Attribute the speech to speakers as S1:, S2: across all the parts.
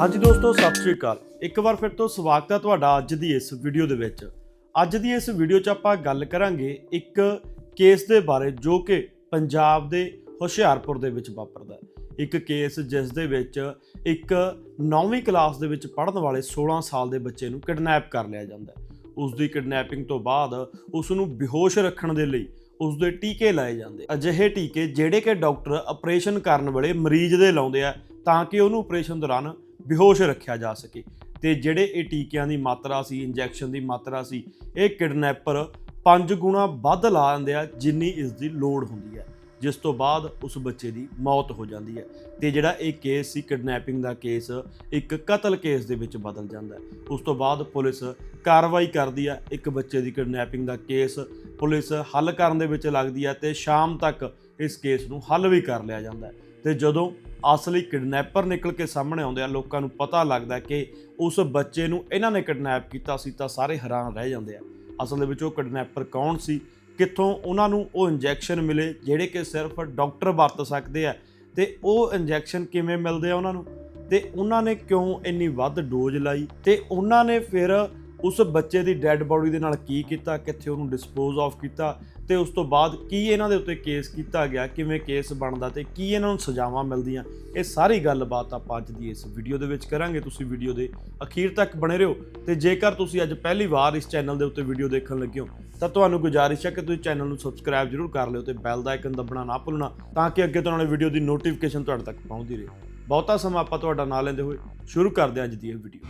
S1: ਹਾਂਜੀ ਦੋਸਤੋ, ਸਤਿ ਸ਼੍ਰੀ ਅਕਾਲ। ਇੱਕ ਵਾਰ ਫਿਰ ਤੋਂ ਸਵਾਗਤ ਹੈ ਤੁਹਾਡਾ ਅੱਜ ਦੀ ਇਸ ਵੀਡੀਓ ਦੇ ਵਿੱਚ। ਅੱਜ ਦੀ ਇਸ ਵੀਡੀਓ 'ਚ ਆਪਾਂ ਗੱਲ ਕਰਾਂਗੇ ਇੱਕ ਕੇਸ ਦੇ ਬਾਰੇ, ਜੋ ਕਿ ਪੰਜਾਬ ਦੇ ਹੁਸ਼ਿਆਰਪੁਰ ਦੇ ਵਿੱਚ ਵਾਪਰਦਾ ਇੱਕ ਕੇਸ ਜਿਸ ਦੇ ਵਿੱਚ ਇੱਕ 9ਵੀਂ ਕਲਾਸ ਦੇ ਵਿੱਚ ਪੜ੍ਹਨ ਵਾਲੇ 16 ਸਾਲ ਦੇ ਬੱਚੇ ਨੂੰ ਕਿਡਨੈਪ ਕਰ ਲਿਆ ਜਾਂਦਾ ਹੈ। ਉਸ ਦੀ ਕਿਡਨੈਪਿੰਗ ਤੋਂ ਬਾਅਦ ਉਸ ਨੂੰ ਬੇਹੋਸ਼ ਰੱਖਣ ਦੇ ਲਈ ਉਸ ਦੇ ਟੀਕੇ ਲਾਏ ਜਾਂਦੇ ਅਜਿਹੇ ਟੀਕੇ ਜਿਹੜੇ ਕਿ ਡਾਕਟਰ ਆਪਰੇਸ਼ਨ ਕਰਨ ਵੇਲੇ ਮਰੀਜ਼ ਦੇ ਲਾਉਂਦੇ ਆ, ਤਾਂ ਕਿ ਉਹਨੂੰ ਆਪਰੇਸ਼ਨ ਦੌਰਾਨ ਬੇਹੋਸ਼ ਰੱਖਿਆ ਜਾ ਸਕੇ। ਤੇ ਜਿਹੜੇ ਇਹ ਟੀਕਿਆਂ ਦੀ ਮਾਤਰਾ ਸੀ, ਇੰਜੈਕਸ਼ਨ ਦੀ ਮਾਤਰਾ ਸੀ, ਇਹ ਕਿਡਨੈਪਰ 5 ਗੁਣਾ ਵੱਧ ਲਾ ਦਿੰਦੇ ਆ, ਜਿੰਨੀ ਇਸ ਦੀ ਲੋੜ ਹੁੰਦੀ ਹੈ। ਜਿਸ ਤੋਂ ਬਾਅਦ ਉਸ ਬੱਚੇ ਦੀ ਮੌਤ ਹੋ ਜਾਂਦੀ ਹੈ। ਤੇ ਜਿਹੜਾ ਇਹ ਕੇਸ ਸੀ, ਕਿਡਨੈਪਿੰਗ ਦਾ ਕੇਸ, ਇੱਕ ਕਤਲ ਕੇਸ ਦੇ ਵਿੱਚ ਬਦਲ ਜਾਂਦਾ ਹੈ। ਉਸ ਤੋਂ ਬਾਅਦ ਪੁਲਿਸ ਕਾਰਵਾਈ ਕਰਦੀ ਹੈ ਇੱਕ ਬੱਚੇ ਦੀ ਕਿਡਨੈਪਿੰਗ ਦਾ ਕੇਸ ਪੁਲਿਸ ਹੱਲ ਕਰਨ ਦੇ ਵਿੱਚ ਲੱਗਦੀ ਹੈ ਤੇ ਸ਼ਾਮ ਤੱਕ ਇਸ ਕੇਸ ਨੂੰ ਹੱਲ ਵੀ ਕਰ ਲਿਆ ਜਾਂਦਾ ਹੈ। ਤੇ ਜਦੋਂ ਅਸਲੀ ਕਿਡਨੈਪਰ ਨਿਕਲ ਕੇ ਸਾਹਮਣੇ ਆਉਂਦੇ ਆ, ਲੋਕਾਂ ਨੂੰ ਪਤਾ ਲੱਗਦਾ ਕਿ ਉਸ ਬੱਚੇ ਨੂੰ ਇਹਨਾਂ ਨੇ ਕਿਡਨੈਪ ਕੀਤਾ ਸੀ ਤਾਂ ਸਾਰੇ ਹੈਰਾਨ ਰਹਿ ਜਾਂਦੇ ਆ। ਅਸਲ ਦੇ ਵਿੱਚ ਉਹ ਕਿਡਨੈਪਰ ਕੌਣ ਸੀ? ਕਿੱਥੋਂ ਉਹਨਾਂ ਨੂੰ ਉਹ ਇੰਜੈਕਸ਼ਨ ਮਿਲੇ ਜਿਹੜੇ ਕਿ ਸਿਰਫ ਡਾਕਟਰ ਵਰਤ ਸਕਦੇ ਆ ਤੇ ਉਹ ਇੰਜੈਕਸ਼ਨ ਕਿਵੇਂ ਮਿਲਦੇ ਆ ਉਹਨਾਂ ਨੂੰ? ਤੇ ਉਹਨਾਂ ਨੇ ਕਿਉਂ ਇੰਨੀ ਵੱਧ ਡੋਜ਼ ਲਾਈ? ਤੇ ਉਹਨਾਂ ਨੇ ਫਿਰ ਉਸ ਬੱਚੇ ਦੀ ਡੈੱਡ ਬਾਡੀ ਦੇ ਨਾਲ ਕੀ ਕੀਤਾ? ਕਿੱਥੇ ਉਹਨੂੰ ਡਿਸਪੋਜ਼ ਆਫ ਕੀਤਾ? ਤੇ ਉਸ ਤੋਂ ਬਾਅਦ ਕੀ ਇਹਨਾਂ ਦੇ ਉੱਤੇ ਕੇਸ ਕੀਤਾ ਗਿਆ, ਕਿਵੇਂ ਕੇਸ ਬਣਦਾ ਤੇ ਕੀ ਇਹਨਾਂ ਨੂੰ ਸਜ਼ਾਵਾਂ ਮਿਲਦੀਆਂ, ਇਹ ਸਾਰੀ ਗੱਲਬਾਤ ਆਪਾਂ ਅੱਜ ਦੀ ਇਸ ਵੀਡੀਓ ਦੇ ਵਿੱਚ ਕਰਾਂਗੇ। ਤੁਸੀਂ ਵੀਡੀਓ ਦੇ ਅਖੀਰ ਤੱਕ ਬਣੇ ਰਹੋ ਤੇ ਜੇਕਰ ਤੁਸੀਂ ਅੱਜ ਪਹਿਲੀ ਵਾਰ ਇਸ ਚੈਨਲ ਦੇ ਉੱਤੇ ਵੀਡੀਓ ਦੇਖਣ ਲੱਗੇ ਹੋ, ਤਾਂ ਤੁਹਾਨੂੰ ਗੁਜ਼ਾਰਿਸ਼ ਹੈ ਕਿ ਤੁਸੀਂ ਚੈਨਲ ਨੂੰ ਸਬਸਕ੍ਰਾਈਬ ਜ਼ਰੂਰ ਕਰ ਲਿਓ ਤੇ ਬੈਲ ਦਾ ਆਈਕਨ ਦਬਣਾ ਨਾ ਭੁੱਲਣਾ, ਤਾਂ ਕਿ ਅੱਗੇ ਤੋਂ ਆਉਣ ਵਾਲੀ ਵੀਡੀਓ ਦੀ ਨੋਟੀਫਿਕੇਸ਼ਨ ਤੁਹਾਡੇ ਤੱਕ ਪਹੁੰਚਦੀ ਰਹੇ। ਬਹੁਤਾ ਸਮਾਂ ਆਪਾਂ ਤੁਹਾਡਾ ਨਾਂ ਲੈਂਦੇ ਹੋਏ ਸ਼ੁਰੂ ਕਰਦੇ ਹਾਂ ਅੱਜ ਦੀ ਇਹ ਵੀਡੀਓ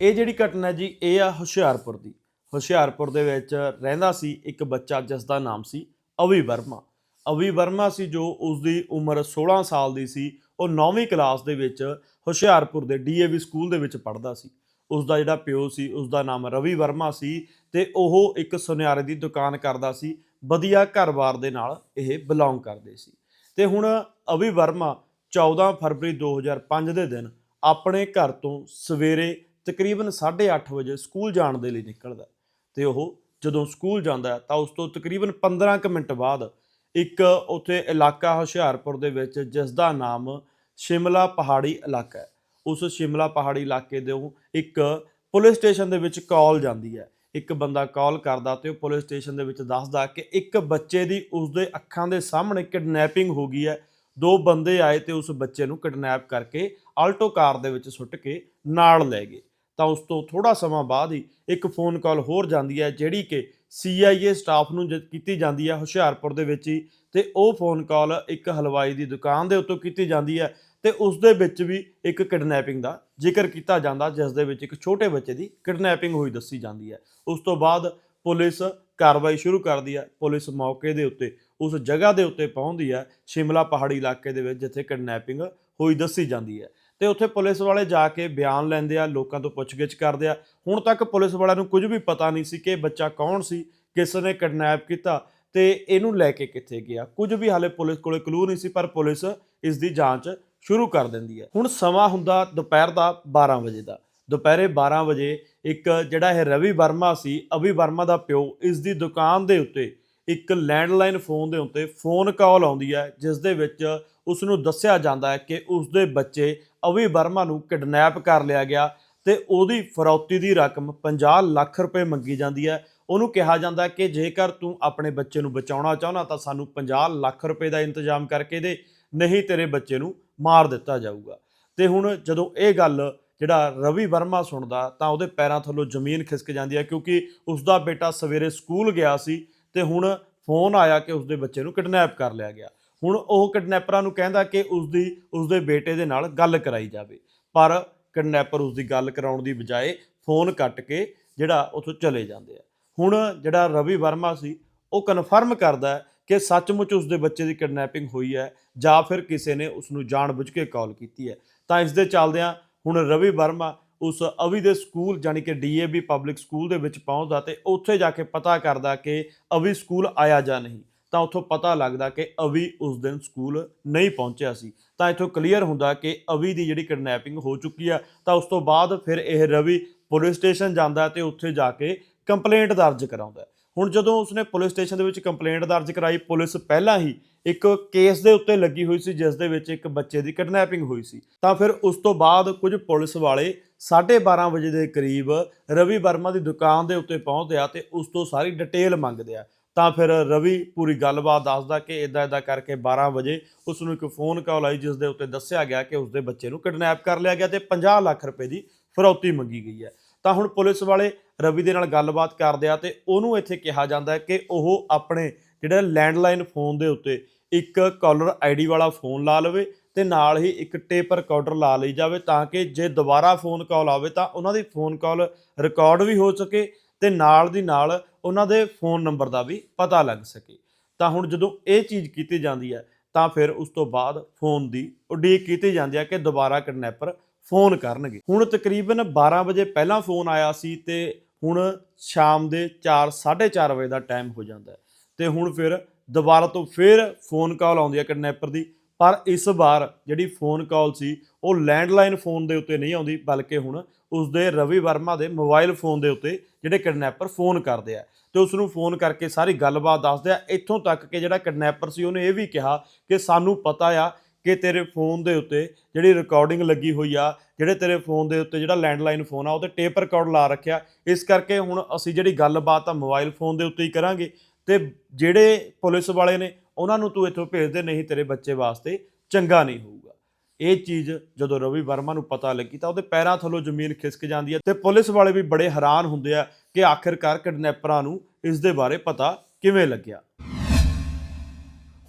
S1: ਇਹ ਜਿਹੜੀ ਘਟਨਾ ਜੀ, ਇਹ ਆ ਹੁਸ਼ਿਆਰਪੁਰ ਦੀ। ਹੁਸ਼ਿਆਰਪੁਰ ਦੇ ਵਿੱਚ ਰਹਿੰਦਾ ਸੀ ਇੱਕ ਬੱਚਾ ਜਿਸ ਦਾ ਨਾਮ ਸੀ ਅਵੀ ਵਰਮਾ। ਅਵੀ ਵਰਮਾ ਸੀ ਜੋ ਉਸ ਦੀ ਉਮਰ 16 ਸਾਲ ਦੀ ਸੀ। ਉਹ 9ਵੀਂ ਕਲਾਸ ਦੇ ਵਿੱਚ ਹੁਸ਼ਿਆਰਪੁਰ ਦੇ ਡੀਏਵੀ ਸਕੂਲ ਦੇ ਵਿੱਚ ਪੜ੍ਹਦਾ ਸੀ। ਉਸ ਦਾ ਜਿਹੜਾ ਪਿਓ ਸੀ ਉਸ ਦਾ ਨਾਮ ਰਵੀ ਵਰਮਾ ਸੀ ਤੇ ਉਹ ਇੱਕ ਸੁਨਿਆਰੇ ਦੀ ਦੁਕਾਨ ਕਰਦਾ ਸੀ। ਵਧੀਆ ਘਰ-ਬਾਰ ਦੇ ਨਾਲ ਇਹ ਬਿਲੋਂਗ ਕਰਦੇ ਸੀ। ਤੇ ਹੁਣ ਅਵੀ ਵਰਮਾ 14 ਫਰਵਰੀ 2005 ਦੇ ਦਿਨ ਆਪਣੇ ਘਰ ਤੋਂ ਸਵੇਰੇ ਤਕਰੀਬਨ 8:30 ਵਜੇ ਸਕੂਲ ਜਾਣ ਦੇ ਲਈ ਨਿਕਲਦਾ ਤੇ ਉਹ ਜਦੋਂ ਸਕੂਲ ਜਾਂਦਾ ਤਾਂ ਉਸ ਤੋਂ ਤਕਰੀਬਨ 15 ਕੁ ਮਿੰਟ ਬਾਅਦ ਇੱਕ ਉੱਥੇ ਇਲਾਕਾ ਹੁਸ਼ਿਆਰਪੁਰ ਦੇ ਵਿੱਚ, ਜਿਸ ਦਾ ਨਾਮ ਸ਼ਿਮਲਾ ਪਹਾੜੀ ਇਲਾਕਾ ਹੈ। ਉਸ ਸ਼ਿਮਲਾ ਪਹਾੜੀ ਇਲਾਕੇ ਦੇ ਇੱਕ ਪੁਲਿਸ ਸਟੇਸ਼ਨ ਦੇ ਵਿੱਚ ਕਾਲ ਜਾਂਦੀ ਹੈ। ਇੱਕ ਬੰਦਾ ਕਾਲ ਕਰਦਾ ਤੇ ਉਹ ਪੁਲਿਸ ਸਟੇਸ਼ਨ ਦੇ ਵਿੱਚ ਦੱਸਦਾ ਕਿ ਇੱਕ ਬੱਚੇ ਦੀ ਉਸਦੇ ਅੱਖਾਂ ਦੇ ਸਾਹਮਣੇ ਕਿਡਨੈਪਿੰਗ ਹੋ ਗਈ ਹੈ। ਦੋ ਬੰਦੇ ਆਏ ਤੇ ਉਸ ਬੱਚੇ ਨੂੰ ਕਿਡਨੈਪ ਕਰਕੇ ਆਲਟੋ ਕਾਰ ਦੇ ਵਿੱਚ ਸੁੱਟ ਕੇ ਨਾਲ ਲੈ ਗਏ। ਤਾਂ ਉਸ ਤੋਂ ਥੋੜਾ ਸਮਾਂ ਬਾਅਦ ਹੀ ਇੱਕ ਫੋਨ ਕਾਲ ਹੋਰ ਜਾਂਦੀ ਹੈ, ਜਿਹੜੀ ਕਿ CIA ਸਟਾਫ ਨੂੰ ਜਦ ਕੀਤੀ ਜਾਂਦੀ ਹੈ ਹੁਸ਼ਿਆਰਪੁਰ ਦੇ ਵਿੱਚ ਹੀ ਤੇ ਉਹ ਫੋਨ ਕਾਲ ਇੱਕ ਹਲਵਾਈ ਦੀ ਦੁਕਾਨ ਦੇ ਉੱਤੋਂ ਕੀਤੀ ਜਾਂਦੀ ਹੈ ਤੇ ਉਸ ਦੇ ਵਿੱਚ ਵੀ ਇੱਕ ਕਿਡਨੈਪਿੰਗ ਦਾ ਜ਼ਿਕਰ ਕੀਤਾ ਜਾਂਦਾ, ਜਿਸ ਦੇ ਵਿੱਚ ਇੱਕ ਛੋਟੇ ਬੱਚੇ ਦੀ ਕਿਡਨੈਪਿੰਗ ਹੋਈ ਦੱਸੀ ਜਾਂਦੀ ਹੈ। ਉਸ ਤੋਂ ਬਾਅਦ ਪੁਲਿਸ ਕਾਰਵਾਈ ਸ਼ੁਰੂ ਕਰਦੀ ਹੈ, ਪੁਲਿਸ ਮੌਕੇ ਦੇ ਉੱਤੇ, ਉਸ ਜਗ੍ਹਾ ਦੇ ਉੱਤੇ ਪਹੁੰਚਦੀ ਹੈ, ਸ਼ਿਮਲਾ ਪਹਾੜੀ ਇਲਾਕੇ ਦੇ ਵਿੱਚ ਜਿੱਥੇ ਕਿਡਨੈਪਿੰਗ ਹੋਈ ਦੱਸੀ ਜਾਂਦੀ ਹੈ। ਤੇ ਉੱਥੇ ਪੁਲਿਸ ਵਾਲੇ ਜਾ ਕੇ ਬਿਆਨ ਲੈਂਦੇ ਆ, ਲੋਕਾਂ ਤੋਂ ਪੁੱਛਗਿੱਛ ਕਰਦੇ ਆ। ਹੁਣ ਤੱਕ ਪੁਲਿਸ ਵਾਲਿਆਂ ਨੂੰ ਕੁਝ ਵੀ ਪਤਾ ਨਹੀਂ ਸੀ ਕਿ ਇਹ ਬੱਚਾ ਕੌਣ ਸੀ, ਕਿਸ ਨੇ ਕਿਡਨੈਪ ਕੀਤਾ ਤੇ ਇਹਨੂੰ ਲੈ ਕੇ ਕਿੱਥੇ ਗਿਆ। ਕੁਝ ਵੀ ਹਾਲੇ ਪੁਲਿਸ ਕੋਲੇ ਕਲੂ ਨਹੀਂ ਸੀ, ਪਰ ਪੁਲਿਸ ਇਸ ਦੀ ਜਾਂਚ ਸ਼ੁਰੂ ਕਰ ਦਿੰਦੀ ਹੈ। ਹੁਣ ਸਮਾਂ ਹੁੰਦਾ ਦੁਪਹਿਰ ਦਾ 12 ਵਜੇ ਦਾ। ਦੁਪਹਿਰੇ 12 ਵਜੇ ਇੱਕ ਜਿਹੜਾ ਇਹ ਰਵੀ ਵਰਮਾ ਸੀ, ਅਭੀ ਵਰਮਾ ਦਾ ਪਿਓ, ਇਸ ਦੀ ਦੁਕਾਨ ਦੇ ਉੱਤੇ ਇੱਕ ਲੈਂਡਲਾਈਨ ਫੋਨ ਦੇ ਉੱਤੇ ਫੋਨ ਕਾਲ ਆਉਂਦੀ ਹੈ, ਜਿਸ ਦੇ ਵਿੱਚ ਉਸ ਨੂੰ ਦੱਸਿਆ ਜਾਂਦਾ ਹੈ ਕਿ ਉਸ ਦੇ ਬੱਚੇ ਅਵੀ ਵਰਮਾ ਨੂੰ ਕਿਡਨੈਪ ਕਰ ਲਿਆ ਗਿਆ ਤੇ ਉਹਦੀ ਫਰੌਤੀ ਦੀ ਰਕਮ 50 ਲੱਖ ਰੁਪਏ ਮੰਗੀ ਜਾਂਦੀ ਹੈ। ਉਹਨੂੰ ਕਿਹਾ ਜਾਂਦਾ ਕਿ ਜੇਕਰ ਤੂੰ ਆਪਣੇ ਬੱਚੇ ਨੂੰ ਬਚਾਉਣਾ ਚਾਹੁੰਦਾ ਤਾਂ ਸਾਨੂੰ 50 ਲੱਖ ਰੁਪਏ ਦਾ ਇੰਤਜ਼ਾਮ ਕਰਕੇ ਦੇ, ਨਹੀਂ ਤੇਰੇ ਬੱਚੇ ਨੂੰ ਮਾਰ ਦਿੱਤਾ ਜਾਊਗਾ। ਤੇ ਹੁਣ ਜਦੋਂ ਇਹ ਗੱਲ ਜਿਹੜਾ ਰਵੀ ਵਰਮਾ ਸੁਣਦਾ ਤਾਂ ਉਹਦੇ ਪੈਰਾਂ ਥੱਲੋਂ ਜ਼ਮੀਨ ਖਿਸਕ ਜਾਂਦੀ ਹੈ ਕਿਉਂਕਿ ਉਸ ਦਾ ਬੇਟਾ ਸਵੇਰੇ ਸਕੂਲ ਗਿਆ ਸੀ ਤੇ ਹੁਣ ਫੋਨ ਆਇਆ ਕਿ ਉਸ ਦੇ ਬੱਚੇ ਨੂੰ ਕਿਡਨੈਪ ਕਰ ਲਿਆ ਗਿਆ। ਹੁਣ ਉਹ ਕਿਡਨੈਪਰਾਂ ਨੂੰ ਕਹਿੰਦਾ ਕਿ ਉਸ ਦੀ ਉਸ ਦੇ ਬੇਟੇ ਦੇ ਨਾਲ ਗੱਲ ਕਰਾਈ ਜਾਵੇ। ਪਰ ਕਿਡਨੈਪਰ ਉਸ ਦੀ ਗੱਲ ਕਰਾਉਣ ਦੀ ਬਜਾਏ ਫੋਨ ਕੱਟ ਕੇ ਜਿਹੜਾ ਉੱਥੋਂ ਚਲੇ ਜਾਂਦੇ ਆ। ਹੁਣ ਜਿਹੜਾ ਰਵੀ ਵਰਮਾ ਸੀ, ਉਹ ਕਨਫਰਮ ਕਰਦਾ ਕਿ ਸੱਚਮੁੱਚ ਉਸ ਦੇ ਬੱਚੇ ਦੀ ਕਿਡਨੈਪਿੰਗ ਹੋਈ ਹੈ ਜਾਂ ਫਿਰ ਕਿਸੇ ਨੇ ਉਸ ਨੂੰ ਜਾਣਬੁੱਝ ਕੇ ਕਾਲ ਕੀਤੀ ਹੈ। ਤਾਂ ਇਸ ਦੇ ਚੱਲਦਿਆਂ ਹੁਣ ਰਵੀ ਵਰਮਾ ਉਸ ਅਵੀ ਦੇ ਸਕੂਲ ਜਾਨੀ ਕਿ ਡੀਏਬੀ ਪਬਲਿਕ ਸਕੂਲ ਦੇ ਵਿੱਚ ਪਹੁੰਚਦਾ ਤੇ ਉੱਥੇ ਜਾ ਕੇ ਪਤਾ ਕਰਦਾ ਕਿ ਅਵੀ ਸਕੂਲ ਆਇਆ ਜਾਂ ਨਹੀਂ। ਤਾਂ ਉੱਥੋਂ ਪਤਾ ਲੱਗਦਾ ਕਿ ਅਵੀ ਉਸ ਦਿਨ ਸਕੂਲ ਨਹੀਂ ਪਹੁੰਚਿਆ ਸੀ। ਤਾਂ ਇੱਥੋਂ ਕਲੀਅਰ ਹੁੰਦਾ ਕਿ ਅਵੀ ਦੀ ਜਿਹੜੀ ਕਿਡਨੈਪਿੰਗ ਹੋ ਚੁੱਕੀ ਆ, ਤਾਂ ਉਸ ਤੋਂ ਬਾਅਦ ਫਿਰ ਇਹ ਰਵੀ ਪੁਲਿਸ ਸਟੇਸ਼ਨ ਜਾਂਦਾ ਤੇ ਉੱਥੇ ਜਾ ਕੇ ਕੰਪਲੇਂਟ ਦਰਜ ਕਰਾਉਂਦਾ। ਹੁਣ ਜਦੋਂ ਉਸਨੇ ਪੁਲਿਸ ਸਟੇਸ਼ਨ ਦੇ ਵਿੱਚ ਕੰਪਲੇਂਟ ਦਰਜ ਕਰਾਈ, ਪੁਲਿਸ ਪਹਿਲਾਂ ਹੀ ਇੱਕ ਕੇਸ ਦੇ ਉੱਤੇ ਲੱਗੀ ਹੋਈ ਸੀ, ਜਿਸ ਦੇ ਵਿੱਚ ਇੱਕ ਬੱਚੇ ਦੀ ਕਿਡਨੈਪਿੰਗ ਹੋਈ ਸੀ। ਤਾਂ ਫਿਰ ਉਸ ਤੋਂ ਬਾਅਦ ਕੁਝ ਪੁਲਿਸ ਵਾਲੇ 12:30 ਵਜੇ ਦੇ ਕਰੀਬ ਰਵੀ ਵਰਮਾ ਦੀ ਦੁਕਾਨ ਦੇ ਉੱਤੇ ਪਹੁੰਚਦੇ ਆ ਤੇ ਉਸ ਤੋਂ ਸਾਰੀ ਡਿਟੇਲ ਮੰਗਦੇ ਆ। ਤਾਂ ਫਿਰ ਰਵੀ ਪੂਰੀ ਗੱਲਬਾਤ ਦੱਸਦਾ ਕਿ ਇਦਾਂ ਇਦਾਂ ਕਰਕੇ 12 ਵਜੇ ਉਸ ਨੂੰ ਇੱਕ ਫੋਨ ਕਾਲ ਆਈ ਜਿਸ ਦੇ ਉੱਤੇ ਦੱਸਿਆ ਗਿਆ ਕਿ ਉਸ ਦੇ ਬੱਚੇ ਨੂੰ ਕਿਡਨੈਪ ਕਰ ਲਿਆ ਗਿਆ ਤੇ 50 ਲੱਖ ਰੁਪਏ ਦੀ ਫਰੌਤੀ ਮੰਗੀ ਗਈ ਹੈ। ਤਾਂ ਹੁਣ ਪੁਲਿਸ ਵਾਲੇ ਰਵੀ ਦੇ ਨਾਲ ਗੱਲਬਾਤ ਕਰਦੇ ਆ ਤੇ ਉਹਨੂੰ ਇੱਥੇ ਕਿਹਾ ਜਾਂਦਾ ਕਿ ਉਹ ਆਪਣੇ ਜਿਹੜਾ ਲੈਂਡਲਾਈਨ ਫੋਨ ਦੇ ਉੱਤੇ ਇੱਕ ਕਾਲਰ ਆਈਡੀ ਵਾਲਾ ਫੋਨ ਲਾ ਲਵੇ ਤੇ ਨਾਲ ਹੀ ਇੱਕ ਟੇਪ ਰਿਕਾਰਡਰ ਲਾ ਲਈ ਜਾਵੇ ਤਾਂ ਕਿ ਜੇ ਦੁਬਾਰਾ ਫੋਨ ਕਾਲ ਆਵੇ ਤਾਂ ਉਹਨਾਂ ਦੀ ਫੋਨ ਕਾਲ ਰਿਕਾਰਡ ਵੀ ਹੋ ਸਕੇ ਤੇ ਨਾਲ ਦੀ ਨਾਲ ਉਹਨਾਂ ਦੇ ਫੋਨ ਨੰਬਰ ਦਾ ਵੀ ਪਤਾ ਲੱਗ ਸਕੇ। ਤਾਂ ਹੁਣ ਜਦੋਂ ਇਹ ਚੀਜ਼ ਕੀਤੀ ਜਾਂਦੀ ਹੈ, ਤਾਂ ਫਿਰ ਉਸ ਤੋਂ ਬਾਅਦ ਫੋਨ ਦੀ ਉਡੀਕ ਕੀਤੀ ਜਾਂਦੀ ਹੈ ਕਿ ਦੁਬਾਰਾ ਕਿਡਨੈਪਰ ਫੋਨ ਕਰਨਗੇ। ਹੁਣ ਤਕਰੀਬਨ 12 ਵਜੇ ਪਹਿਲਾਂ ਫੋਨ ਆਇਆ ਸੀ ਤੇ ਹੁਣ ਸ਼ਾਮ ਦੇ 4 4:30 ਵਜੇ ਦਾ ਟਾਈਮ ਹੋ ਜਾਂਦਾ ਹੈ। ਤੇ ਹੁਣ ਫਿਰ ਦੁਬਾਰਾ ਤੋਂ ਫਿਰ ਫੋਨ ਕਾਲ ਆਉਂਦੀ ਹੈ ਕਿਡਨੈਪਰ ਦੀ। ਪਰ ਇਸ ਵਾਰ ਜਿਹੜੀ ਫੋਨ ਕਾਲ ਸੀ, ਉਹ ਲੈਂਡਲਾਈਨ ਫੋਨ ਦੇ ਉੱਤੇ ਨਹੀਂ ਆਉਂਦੀ, ਬਲਕਿ ਹੁਣ ਉਸ ਦੇ ਰਵੀ ਵਰਮਾ ਦੇ ਮੋਬਾਈਲ ਫੋਨ ਦੇ ਉੱਤੇ ਜਿਹੜੇ ਕਿਡਨੈਪਰ ਫੋਨ ਕਰਦੇ ਆ। ਤੇ ਉਸ ਨੂੰ ਫੋਨ ਕਰਕੇ ਸਾਰੀ ਗੱਲਬਾਤ ਦੱਸਦੇ ਆ। ਇੱਥੋਂ ਤੱਕ ਕਿ ਜਿਹੜਾ ਕਿਡਨੈਪਰ ਸੀ, ਉਹਨੇ ਇਹ ਵੀ ਕਿਹਾ ਕਿ ਸਾਨੂੰ ਪਤਾ ਆ ਕਿ ਤੇਰੇ ਫੋਨ ਦੇ ਉੱਤੇ ਜਿਹੜੀ ਰਿਕਾਰਡਿੰਗ ਲੱਗੀ ਹੋਈ ਆ, ਜਿਹੜੇ ਤੇਰੇ ਫੋਨ ਦੇ ਉੱਤੇ ਜਿਹੜਾ ਲੈਂਡਲਾਈਨ ਫੋਨ ਆ ਉਹਤੇ ਟੇਪ ਰਿਕਾਰਡ ਲਾ ਰੱਖਿਆ। ਇਸ ਕਰਕੇ ਹੁਣ ਅਸੀਂ ਜਿਹੜੀ ਗੱਲਬਾਤ ਆ ਮੋਬਾਈਲ ਫੋਨ ਦੇ ਉੱਤੇ ਹੀ ਕਰਾਂਗੇ। ਤੇ ਜਿਹੜੇ ਪੁਲਿਸ ਵਾਲੇ ਨੇ ਉਹਨਾਂ ਨੂੰ ਤੂੰ ਇੱਥੋਂ ਭੇਜ ਦੇ, ਨਹੀਂ ਤੇਰੇ ਬੱਚੇ ਵਾਸਤੇ ਚੰਗਾ ਨਹੀਂ ਹੋਊਗਾ। ਇਹ ਚੀਜ਼ ਜਦੋਂ ਰਵੀ ਵਰਮਾ ਨੂੰ ਪਤਾ ਲੱਗੀ ਤਾਂ ਉਹਦੇ ਪੈਰਾਂ ਥੱਲੋਂ ਜ਼ਮੀਨ ਖਿਸਕ ਜਾਂਦੀ ਹੈ ਤੇ ਪੁਲਿਸ ਵਾਲੇ ਵੀ ਬੜੇ ਹੈਰਾਨ ਹੁੰਦੇ ਆ ਕਿ ਆਖਿਰਕਾਰ ਕਿਡਨੈਪਰਾਂ ਨੂੰ ਇਸ ਦੇ ਬਾਰੇ ਪਤਾ ਕਿਵੇਂ ਲੱਗਿਆ।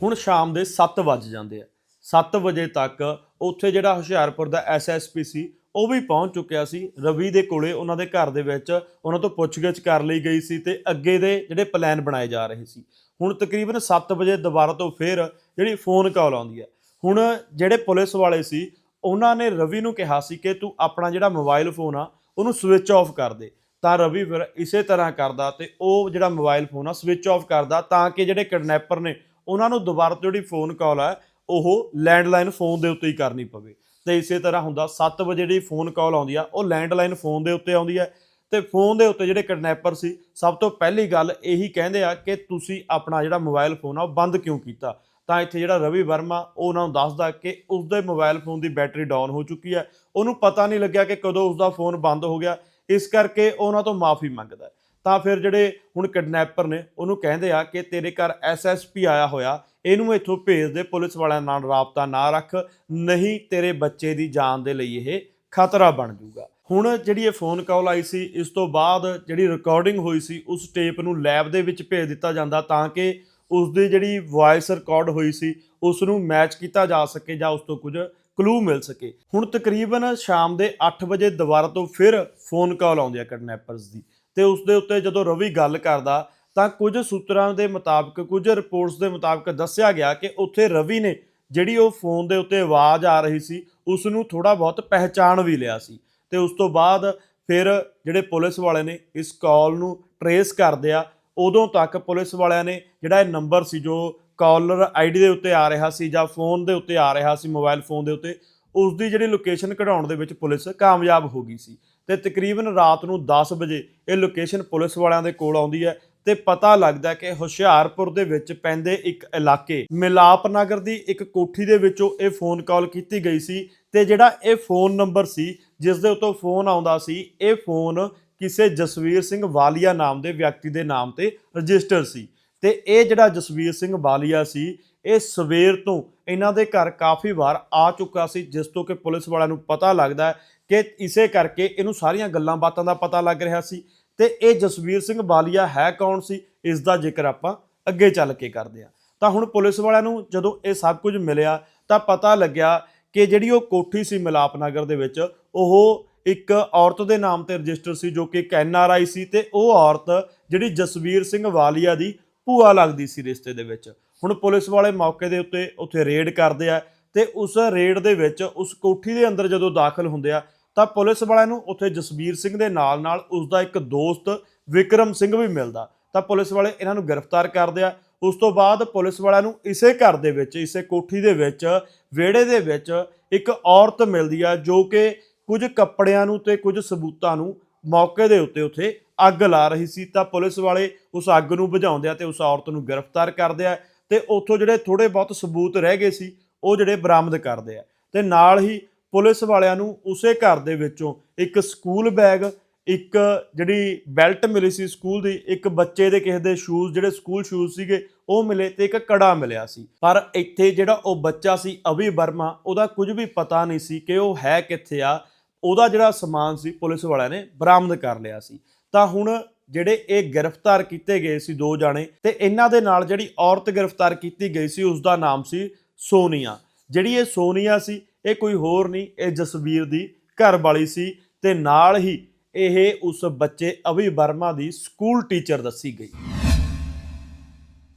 S1: ਹੁਣ ਸ਼ਾਮ ਦੇ 7 ਵੱਜ ਜਾਂਦੇ ਆ। 7 ਵਜੇ ਤੱਕ ਉੱਥੇ ਜਿਹੜਾ ਹੁਸ਼ਿਆਰਪੁਰ ਦਾ ਐਸਐਸਪੀ ਸੀ, ਉਹ ਵੀ ਪਹੁੰਚ ਚੁੱਕਿਆ ਸੀ। ਰਵੀ ਦੇ ਕੋਲੇ ਉਹਨਾਂ ਦੇ ਘਰ ਦੇ ਵਿੱਚ ਉਹਨਾਂ ਤੋਂ ਪੁੱਛਗਿੱਛ ਕਰ ਲਈ ਗਈ ਸੀ ਤੇ ਅੱਗੇ ਦੇ ਜਿਹੜੇ ਪਲਾਨ ਬਣਾਏ ਜਾ ਰਹੇ ਸੀ। ਹੁਣ ਤਕਰੀਬਨ 7 ਵਜੇ ਦੁਬਾਰਾ ਤੋਂ ਫਿਰ ਜਿਹੜੀ ਫੋਨ ਕਾਲ ਆਉਂਦੀ ਹੈ। ਹੁਣ ਜਿਹੜੇ ਪੁਲਿਸ ਵਾਲੇ ਸੀ, ਉਹਨਾਂ ਨੇ ਰਵੀ ਨੂੰ ਕਿਹਾ ਸੀ ਕਿ ਤੂੰ ਆਪਣਾ ਜਿਹੜਾ ਮੋਬਾਈਲ ਫੋਨ ਆ, ਉਹਨੂੰ ਸਵਿਚ ਆਫ ਕਰ ਦੇ। ਤਾਂ ਰਵੀ ਫਿਰ ਇਸੇ ਤਰ੍ਹਾਂ ਕਰਦਾ ਤੇ ਉਹ ਜਿਹੜਾ ਮੋਬਾਈਲ ਫੋਨ ਆ ਸਵਿਚ ਆਫ ਕਰਦਾ ਤਾਂ ਕਿ ਜਿਹੜੇ ਕਿਡਨੈਪਰ ਨੇ, ਉਹਨਾਂ ਨੂੰ ਦੁਬਾਰਾ ਤੋਂ ਜਿਹੜੀ ਫੋਨ ਕਾਲ ਆ, ਉਹ ਲੈਂਡਲਾਈਨ ਫੋਨ ਦੇ ਉੱਤੇ ਹੀ ਕਰਨੀ ਪਵੇ। ਤੇ ਇਸੇ ਤਰ੍ਹਾਂ ਹੁੰਦਾ 7 ਵਜੇ ਜਿਹੜੀ ਫੋਨ ਕਾਲ ਆਉਂਦੀ ਆ, ਉਹ ਲੈਂਡਲਾਈਨ ਫੋਨ ਦੇ ਉੱਤੇ ਆਉਂਦੀ ਹੈ ਤੇ ਫੋਨ ਦੇ ਉੱਤੇ ਜਿਹੜੇ ਕਿਡਨੈਪਰ ਸੀ, ਸਭ ਤੋਂ ਪਹਿਲੀ ਗੱਲ ਇਹੀ ਕਹਿੰਦੇ ਆ ਕਿ ਤੁਸੀਂ ਆਪਣਾ ਜਿਹੜਾ ਮੋਬਾਈਲ ਫੋਨ ਆ, ਉਹ ਬੰਦ ਕਿਉਂ ਕੀਤਾ? ਤਾਂ ਇੱਥੇ ਜਿਹੜਾ ਰਵੀ ਵਰਮਾ, ਉਹ ਉਹਨਾਂ ਨੂੰ ਦੱਸਦਾ ਕਿ ਉਸਦੇ ਮੋਬਾਈਲ ਫੋਨ ਦੀ ਬੈਟਰੀ ਡਾਊਨ ਹੋ ਚੁੱਕੀ ਹੈ। ਉਹਨੂੰ ਪਤਾ ਨਹੀਂ ਲੱਗਿਆ ਕਿ ਕਦੋਂ ਉਸਦਾ ਫੋਨ ਬੰਦ ਹੋ ਗਿਆ। ਇਸ ਕਰਕੇ ਉਹਨਾਂ ਤੋਂ ਮਾਫੀ ਮੰਗਦਾ ਤਾਂ ਫਿਰ ਜਿਹੜੇ ਹੁਣ ਕਿਡਨੈਪਰ ਨੇ, ਉਹਨੂੰ ਕਹਿੰਦੇ ਆ ਕਿ ਤੇਰੇ ਘਰ ਐਸਐਸਪੀ ਆਇਆ ਹੋਇਆ, ਇਹਨੂੰ ਇੱਥੋਂ ਭੇਜ ਦੇ, ਪੁਲਿਸ ਵਾਲਿਆਂ ਨਾਲ ਰਾਬਤਾ ਨਾ ਰੱਖ, ਨਹੀਂ ਤੇਰੇ ਬੱਚੇ ਦੀ ਜਾਨ ਦੇ ਲਈ ਇਹ ਖਤਰਾ ਬਣ ਜਾਊਗਾ। ਹੁਣ ਜਿਹੜੀ ਇਹ ਫੋਨ ਕਾਲ ਆਈ ਸੀ, ਇਸ ਤੋਂ ਬਾਅਦ ਜਿਹੜੀ ਰਿਕਾਰਡਿੰਗ ਹੋਈ ਸੀ, ਉਸ ਟੇਪ ਨੂੰ ਲੈਬ ਦੇ ਵਿੱਚ ਭੇਜ ਦਿੱਤਾ ਜਾਂਦਾ ਤਾਂ ਕਿ ਉਸ ਦੀ ਜਿਹੜੀ ਵੌਇਸ ਰਿਕਾਰਡ ਹੋਈ ਸੀ ਉਸ ਨੂੰ ਮੈਚ ਕੀਤਾ ਜਾ ਸਕੇ ਜਾਂ ਉਸ ਤੋਂ ਕੁਝ ਕਲੂ ਮਿਲ ਸਕੇ। ਹੁਣ ਤਕਰੀਬਨ ਸ਼ਾਮ ਦੇ 8 ਵਜੇ ਦੁਬਾਰਾ ਤੋਂ ਫਿਰ ਫੋਨ ਕਾਲ ਆਉਂਦੀ ਹੈ ਕਿਡਨੈਪਰਸ ਦੀ। ਤੇ ਉਸ ਦੇ ਉੱਤੇ ਜਦੋਂ ਰਵੀ ਗੱਲ ਕਰਦਾ, ਤਾਂ ਕੁਝ ਸੂਤਰਾਂ ਦੇ ਮੁਤਾਬਕ, ਕੁਝ ਰਿਪੋਰਟਸ ਦੇ ਮੁਤਾਬਕ ਦੱਸਿਆ ਗਿਆ ਕਿ ਉੱਥੇ ਰਵੀ ਨੇ ਜਿਹੜੀ ਉਹ ਫੋਨ ਦੇ ਉੱਤੇ ਆਵਾਜ਼ ਆ ਰਹੀ ਸੀ ਉਸ ਨੂੰ ਥੋੜਾ ਬਹੁਤ ਪਹਿਚਾਣ ਵੀ ਲਿਆ ਸੀ। ਤੇ ਉਸ ਤੋਂ ਬਾਅਦ ਫਿਰ ਜਿਹੜੇ ਪੁਲਿਸ ਵਾਲੇ ਨੇ ਇਸ ਕਾਲ ਨੂੰ ਟਰੇਸ ਕਰਦੇ ਆ, ਉਦੋਂ ਤੱਕ ਪੁਲਿਸ ਵਾਲਿਆਂ ਨੇ ਜਿਹੜਾ ਇਹ ਨੰਬਰ ਸੀ ਜੋ ਕਾਲਰ ਆਈਡੀ ਦੇ ਉੱਤੇ ਆ ਰਿਹਾ ਸੀ ਜਾਂ ਫੋਨ ਦੇ ਉੱਤੇ ਆ ਰਿਹਾ ਸੀ ਮੋਬਾਈਲ ਫੋਨ ਦੇ ਉੱਤੇ ਉਸ ਦੀ ਜਿਹੜੀ ਲੋਕੇਸ਼ਨ ਕਢਾਉਣ ਦੇ ਵਿੱਚ ਪੁਲਿਸ ਕਾਮਯਾਬ ਹੋ ਗਈ ਸੀ। ਤੇ ਤਕਰੀਬਨ ਰਾਤ ਨੂੰ 10 ਵਜੇ ਇਹ ਲੋਕੇਸ਼ਨ ਪੁਲਿਸ ਵਾਲਿਆਂ ਦੇ ਕੋਲ ਆਉਂਦੀ ਹੈ ਤੇ ਪਤਾ ਲੱਗਦਾ ਕਿ ਹੁਸ਼ਿਆਰਪੁਰ ਦੇ ਵਿੱਚ ਪੈਂਦੇ ਇੱਕ ਇਲਾਕੇ, ਮਿਲਾਪ ਨਗਰ ਦੀ ਇੱਕ ਕੋਠੀ ਦੇ ਵਿੱਚੋਂ ਇਹ ਫੋਨ ਕਾਲ ਕੀਤੀ ਗਈ ਸੀ ਤੇ ਜਿਹੜਾ ਇਹ ਫੋਨ ਨੰਬਰ ਸੀ, ਜਿਸ ਦੇ ਉੱਤੋਂ ਫੋਨ ਆਉਂਦਾ ਸੀ, ਇਹ ਫੋਨ ਕਿਸੇ ਜਸਵੀਰ ਸਿੰਘ ਵਾਲੀਆ ਨਾਮ ਦੇ ਵਿਅਕਤੀ ਦੇ ਨਾਮ ਤੇ ਰਜਿਸਟਰ ਸੀ। ਤੇ ਇਹ ਜਿਹੜਾ ਜਸਵੀਰ ਸਿੰਘ ਵਾਲੀਆ ਸੀ, ਇਹ ਸਵੇਰ ਤੋਂ ਇਹਨਾਂ ਦੇ ਘਰ ਕਾਫੀ ਵਾਰ ਆ ਚੁੱਕਾ ਸੀ, ਜਿਸ ਤੋਂ ਕਿ ਪੁਲਿਸ ਵਾਲਿਆਂ ਨੂੰ ਪਤਾ ਲੱਗਦਾ ਕਿ ਇਸੇ ਕਰਕੇ ਇਹਨੂੰ ਸਾਰੀਆਂ ਗੱਲਾਂ ਬਾਤਾਂ ਦਾ ਪਤਾ ਲੱਗ ਰਿਹਾ ਸੀ। ਤੇ ਇਹ ਜਸਵੀਰ ਸਿੰਘ ਵਾਲੀਆ ਹੈ ਕੌਣ ਸੀ, ਇਸ ਦਾ ਜ਼ਿਕਰ ਆਪਾਂ ਅੱਗੇ ਚੱਲ ਕੇ ਕਰਦੇ ਹਾਂ। ਤਾਂ ਹੁਣ ਪੁਲਿਸ ਵਾਲਿਆਂ ਨੂੰ ਜਦੋਂ ਇਹ ਸਭ ਕੁਝ ਮਿਲਿਆ, ਤਾਂ ਪਤਾ ਲੱਗਿਆ ਕਿ ਜਿਹੜੀ ਉਹ ਕੋਠੀ ਸੀ ਮਿਲਾਪ ਨਗਰ ਦੇ ਵਿੱਚ, ਉਹ ਇੱਕ ਔਰਤ ਦੇ ਨਾਮ ਤੇ ਰਜਿਸਟਰ ਸੀ ਜੋ ਕਿ ਇੱਕ ਆਈ ਸੀ ਤੇ ਉਹ ਔਰਤ ਜਿਹੜੀ ਜਸਵੀਰ ਸਿੰਘ ਵਾਲੀਆ ਦੀ ਭੂਆ ਲੱਗਦੀ ਸੀ ਰਿਸ਼ਤੇ ਦੇ ਵਿੱਚ। ਹੁਣ ਪੁਲਿਸ ਵਾਲੇ ਮੌਕੇ ਦੇ ਉੱਤੇ ਉੱਥੇ ਰੇਡ ਕਰਦੇ ਆ ਤੇ ਉਸ ਰੇਡ ਦੇ ਵਿੱਚ, ਉਸ ਕੋਠੀ ਦੇ ਅੰਦਰ ਜਦੋਂ ਦਾਖਲ ਹੁੰਦੇ ਆ, ਤਾਂ ਪੁਲਿਸ ਵਾਲਿਆਂ ਨੂੰ ਉੱਥੇ ਜਸਵੀਰ ਸਿੰਘ ਦੇ ਨਾਲ ਨਾਲ ਉਸ ਦਾ ਇੱਕ ਦੋਸਤ ਵਿਕਰਮ ਸਿੰਘ ਵੀ ਮਿਲਦਾ। ਤਾਂ ਪੁਲਿਸ ਵਾਲੇ ਇਹਨਾਂ ਨੂੰ ਗ੍ਰਿਫਤਾਰ ਕਰਦੇ ਆ ਉਸ ਤੋਂ ਬਾਅਦ ਪੁਲਿਸ ਵਾਲਿਆਂ ਨੂੰ ਇਸੇ ਘਰ ਦੇ ਵਿੱਚ, ਇਸੇ ਕੋਠੀ ਦੇ ਵਿੱਚ, ਵਿਹੜੇ ਦੇ ਵਿੱਚ ਇੱਕ ਔਰਤ ਮਿਲਦੀ ਆ ਜੋ ਕਿ ਕੁਝ ਕੱਪੜਿਆਂ ਨੂੰ ਤੇ ਕੁਝ ਸਬੂਤਾਂ ਨੂੰ ਮੌਕੇ ਦੇ ਉੱਤੇ ਉੱਥੇ ਅੱਗ ਲਾ ਰਹੀ ਸੀ। ਤਾਂ ਪੁਲਿਸ ਵਾਲੇ ਉਸ ਅੱਗ ਨੂੰ ਬੁਝਾਉਂਦੇ ਆ ਤੇ ਉਸ ਔਰਤ ਨੂੰ ਗ੍ਰਿਫਤਾਰ ਕਰਦੇ ਆ ਤੇ ਉੱਥੋਂ ਜਿਹੜੇ ਥੋੜੇ ਬਹੁਤ ਸਬੂਤ ਰਹਿ ਗਏ ਸੀ, ਉਹ ਜਿਹੜੇ ਬਰਾਮਦ ਕਰਦੇ ਆ। ਤੇ ਨਾਲ ਹੀ ਪੁਲਿਸ ਵਾਲਿਆਂ ਨੂੰ ਉਸੇ ਘਰ ਦੇ ਵਿੱਚੋਂ ਇੱਕ ਸਕੂਲ ਬੈਗ, ਇੱਕ ਜਿਹੜੀ ਬੈਲਟ ਮਿਲੀ ਸੀ ਸਕੂਲ ਦੀ, ਇੱਕ ਬੱਚੇ ਦੇ ਕਿਸੇ ਦੇ ਸ਼ੂਜ਼ ਜਿਹੜੇ ਸਕੂਲ ਸ਼ੂਜ਼ ਸੀਗੇ ਉਹ ਮਿਲੇ ਤੇ ਇੱਕ ਕੜਾ ਮਿਲਿਆ ਸੀ। ਪਰ ਇੱਥੇ ਜਿਹੜਾ ਉਹ ਬੱਚਾ ਸੀ ਅਭੀ ਵਰਮਾ, ਉਹਦਾ ਕੁਝ ਵੀ ਪਤਾ ਨਹੀਂ ਸੀ ਕਿ ਉਹ ਹੈ ਕਿੱਥੇ ਆ। ਉਹਦਾ ਜਿਹੜਾ ਸਮਾਨ ਸੀ, ਪੁਲਿਸ ਵਾਲਿਆਂ ਨੇ ਬਰਾਮਦ ਕਰ ਲਿਆ ਸੀ। ਤਾਂ ਹੁਣ ਜਿਹੜੇ ਇਹ ਗ੍ਰਿਫਤਾਰ ਕੀਤੇ ਗਏ ਸੀ ਦੋ ਜਾਣੇ ਤੇ ਇਹਨਾਂ ਦੇ ਨਾਲ ਜਿਹੜੀ ਔਰਤ ਗ੍ਰਿਫਤਾਰ ਕੀਤੀ ਗਈ ਸੀ, ਉਸ ਦਾ ਨਾਮ ਸੀ ਸੋਨੀਆ। ਜਿਹੜੀ ਇਹ ਸੋਨੀਆ ਸੀ, ਇਹ ਕੋਈ ਹੋਰ ਨਹੀਂ, ਇਹ ਜਸਵੀਰ ਦੀ ਘਰ ਵਾਲੀ ਸੀ ਤੇ ਨਾਲ ਹੀ ਇਹ ਉਸ ਬੱਚੇ ਅਭੀ ਵਰਮਾ ਦੀ ਸਕੂਲ ਟੀਚਰ ਦੱਸੀ ਗਈ।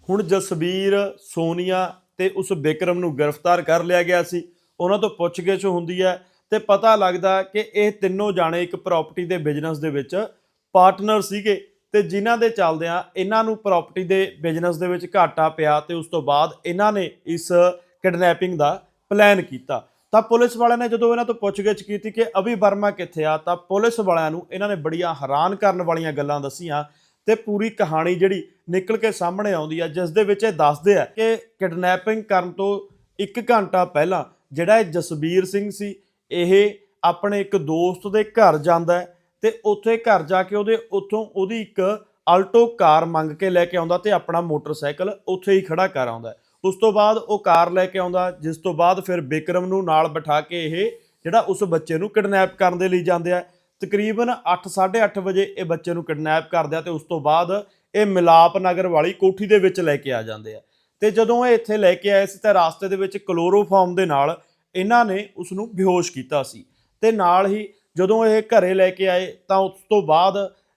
S1: ਹੁਣ ਜਸਬੀਰ ਸੋਨੀਆ ਤੇ ਉਸ ਬਿਕਰਮ ਨੂੰ ਗ੍ਰਿਫਤਾਰ ਕਰ ਲਿਆ ਗਿਆ ਸੀ। ਉਹਨਾਂ ਤੋਂ ਪੁੱਛਗਿੱਛ ਹੁੰਦੀ ਹੈ ਤੇ ਪਤਾ ਲੱਗਦਾ ਕਿ ਇਹ ਤਿੰਨੋਂ ਜਾਣੇ ਇੱਕ ਪ੍ਰਾਪਰਟੀ ਦੇ ਬਿਜ਼ਨਸ ਦੇ ਵਿੱਚ ਪਾਰਟਨਰ ਸੀਗੇ ਤੇ ਜਿਨ੍ਹਾਂ ਦੇ ਚੱਲਦਿਆਂ ਇਹਨਾਂ ਨੂੰ ਪ੍ਰਾਪਰਟੀ ਦੇ ਬਿਜ਼ਨਸ ਦੇ ਵਿੱਚ ਘਾਟਾ ਪਿਆ ਤੇ ਉਸ ਤੋਂ ਬਾਅਦ ਇਹਨਾਂ ਨੇ ਇਸ ਕਿਡਨੈਪਿੰਗ ਦਾ ਪਲਾਨ ਕੀਤਾ। ਤਾਂ ਪੁਲਿਸ ਵਾਲਿਆਂ ਨੇ ਜਦੋਂ ਇਹਨਾਂ ਤੋਂ ਪੁੱਛਗਿੱਛ ਕੀਤੀ ਕਿ ਅਭੀ ਵਰਮਾ ਕਿੱਥੇ ਆ, ਤਾਂ ਪੁਲਿਸ ਵਾਲਿਆਂ ਨੂੰ ਇਹਨਾਂ ਨੇ ਬੜੀਆਂ ਹੈਰਾਨ ਕਰਨ ਵਾਲੀਆਂ ਗੱਲਾਂ ਦੱਸੀਆਂ ਤੇ ਪੂਰੀ ਕਹਾਣੀ ਜਿਹੜੀ ਨਿਕਲ ਕੇ ਸਾਹਮਣੇ ਆਉਂਦੀ ਆ ਜਿਸ ਦੇ ਵਿੱਚ ਇਹ ਦੱਸਦੇ ਆ ਕਿ ਕਿਡਨੈਪਿੰਗ ਕਰਨ ਤੋਂ 1 ਘੰਟਾ ਪਹਿਲਾਂ ਜਿਹੜਾ ਇਹ ਜਸਬੀਰ ਸਿੰਘ ਸੀ, ਇਹ ਆਪਣੇ ਇੱਕ ਦੋਸਤ ਦੇ ਘਰ ਜਾਂਦਾ ਹੈ ਤੇ ਉੱਥੇ ਘਰ ਜਾ ਕੇ ਉਹਦੇ ਉੱਥੋਂ ਉਹਦੀ ਇੱਕ ਆਲਟੋ ਕਾਰ ਮੰਗ ਕੇ ਲੈ ਕੇ ਆਉਂਦਾ ਤੇ ਆਪਣਾ ਮੋਟਰਸਾਈਕਲ ਉੱਥੇ ਹੀ ਖੜਾ ਕਰ ਆਉਂਦਾ ਉਸ ਤੋਂ ਬਾਅਦ ਉਹ ਕਾਰ ਲੈ ਕੇ ਆਉਂਦਾ, ਜਿਸ ਤੋਂ ਬਾਅਦ ਫਿਰ ਬਿਕਰਮ ਨੂੰ ਨਾਲ ਬਿਠਾ ਕੇ ਇਹ ਜਿਹੜਾ ਉਸ ਬੱਚੇ ਨੂੰ ਕਿਡਨੈਪ ਕਰਨ ਦੇ ਲਈ ਜਾਂਦੇ ਆ। ਤਕਰੀਬਨ 8:30 ਵਜੇ ਇਹ ਬੱਚੇ ਨੂੰ ਕਿਡਨੈਪ ਕਰਦੇ ਆ ਤੇ ਉਸ ਤੋਂ ਬਾਅਦ ਇਹ ਮਿਲਾਪ ਨਗਰ ਵਾਲੀ ਕੋਠੀ ਦੇ ਵਿੱਚ ਲੈ ਕੇ ਆ ਜਾਂਦੇ ਆ। ਤੇ ਜਦੋਂ ਇਹ ਇੱਥੇ ਲੈ ਕੇ ਆਏ ਸੀ ਤਾਂ ਰਾਸਤੇ ਦੇ ਵਿੱਚ ਕਲੋਰੋਫਾਰਮ ਦੇ ਨਾਲ ਇਹਨਾਂ ਨੇ ਉਸ ਨੂੰ ਬੇਹੋਸ਼ ਕੀਤਾ ਸੀ। ਤੇ ਨਾਲ ਹੀ ਜਦੋਂ ਇਹ ਘਰੇ ਲੈ ਕੇ ਆਏ ਤਾਂ ਉਸ ਤੋਂ ਬਾਅਦ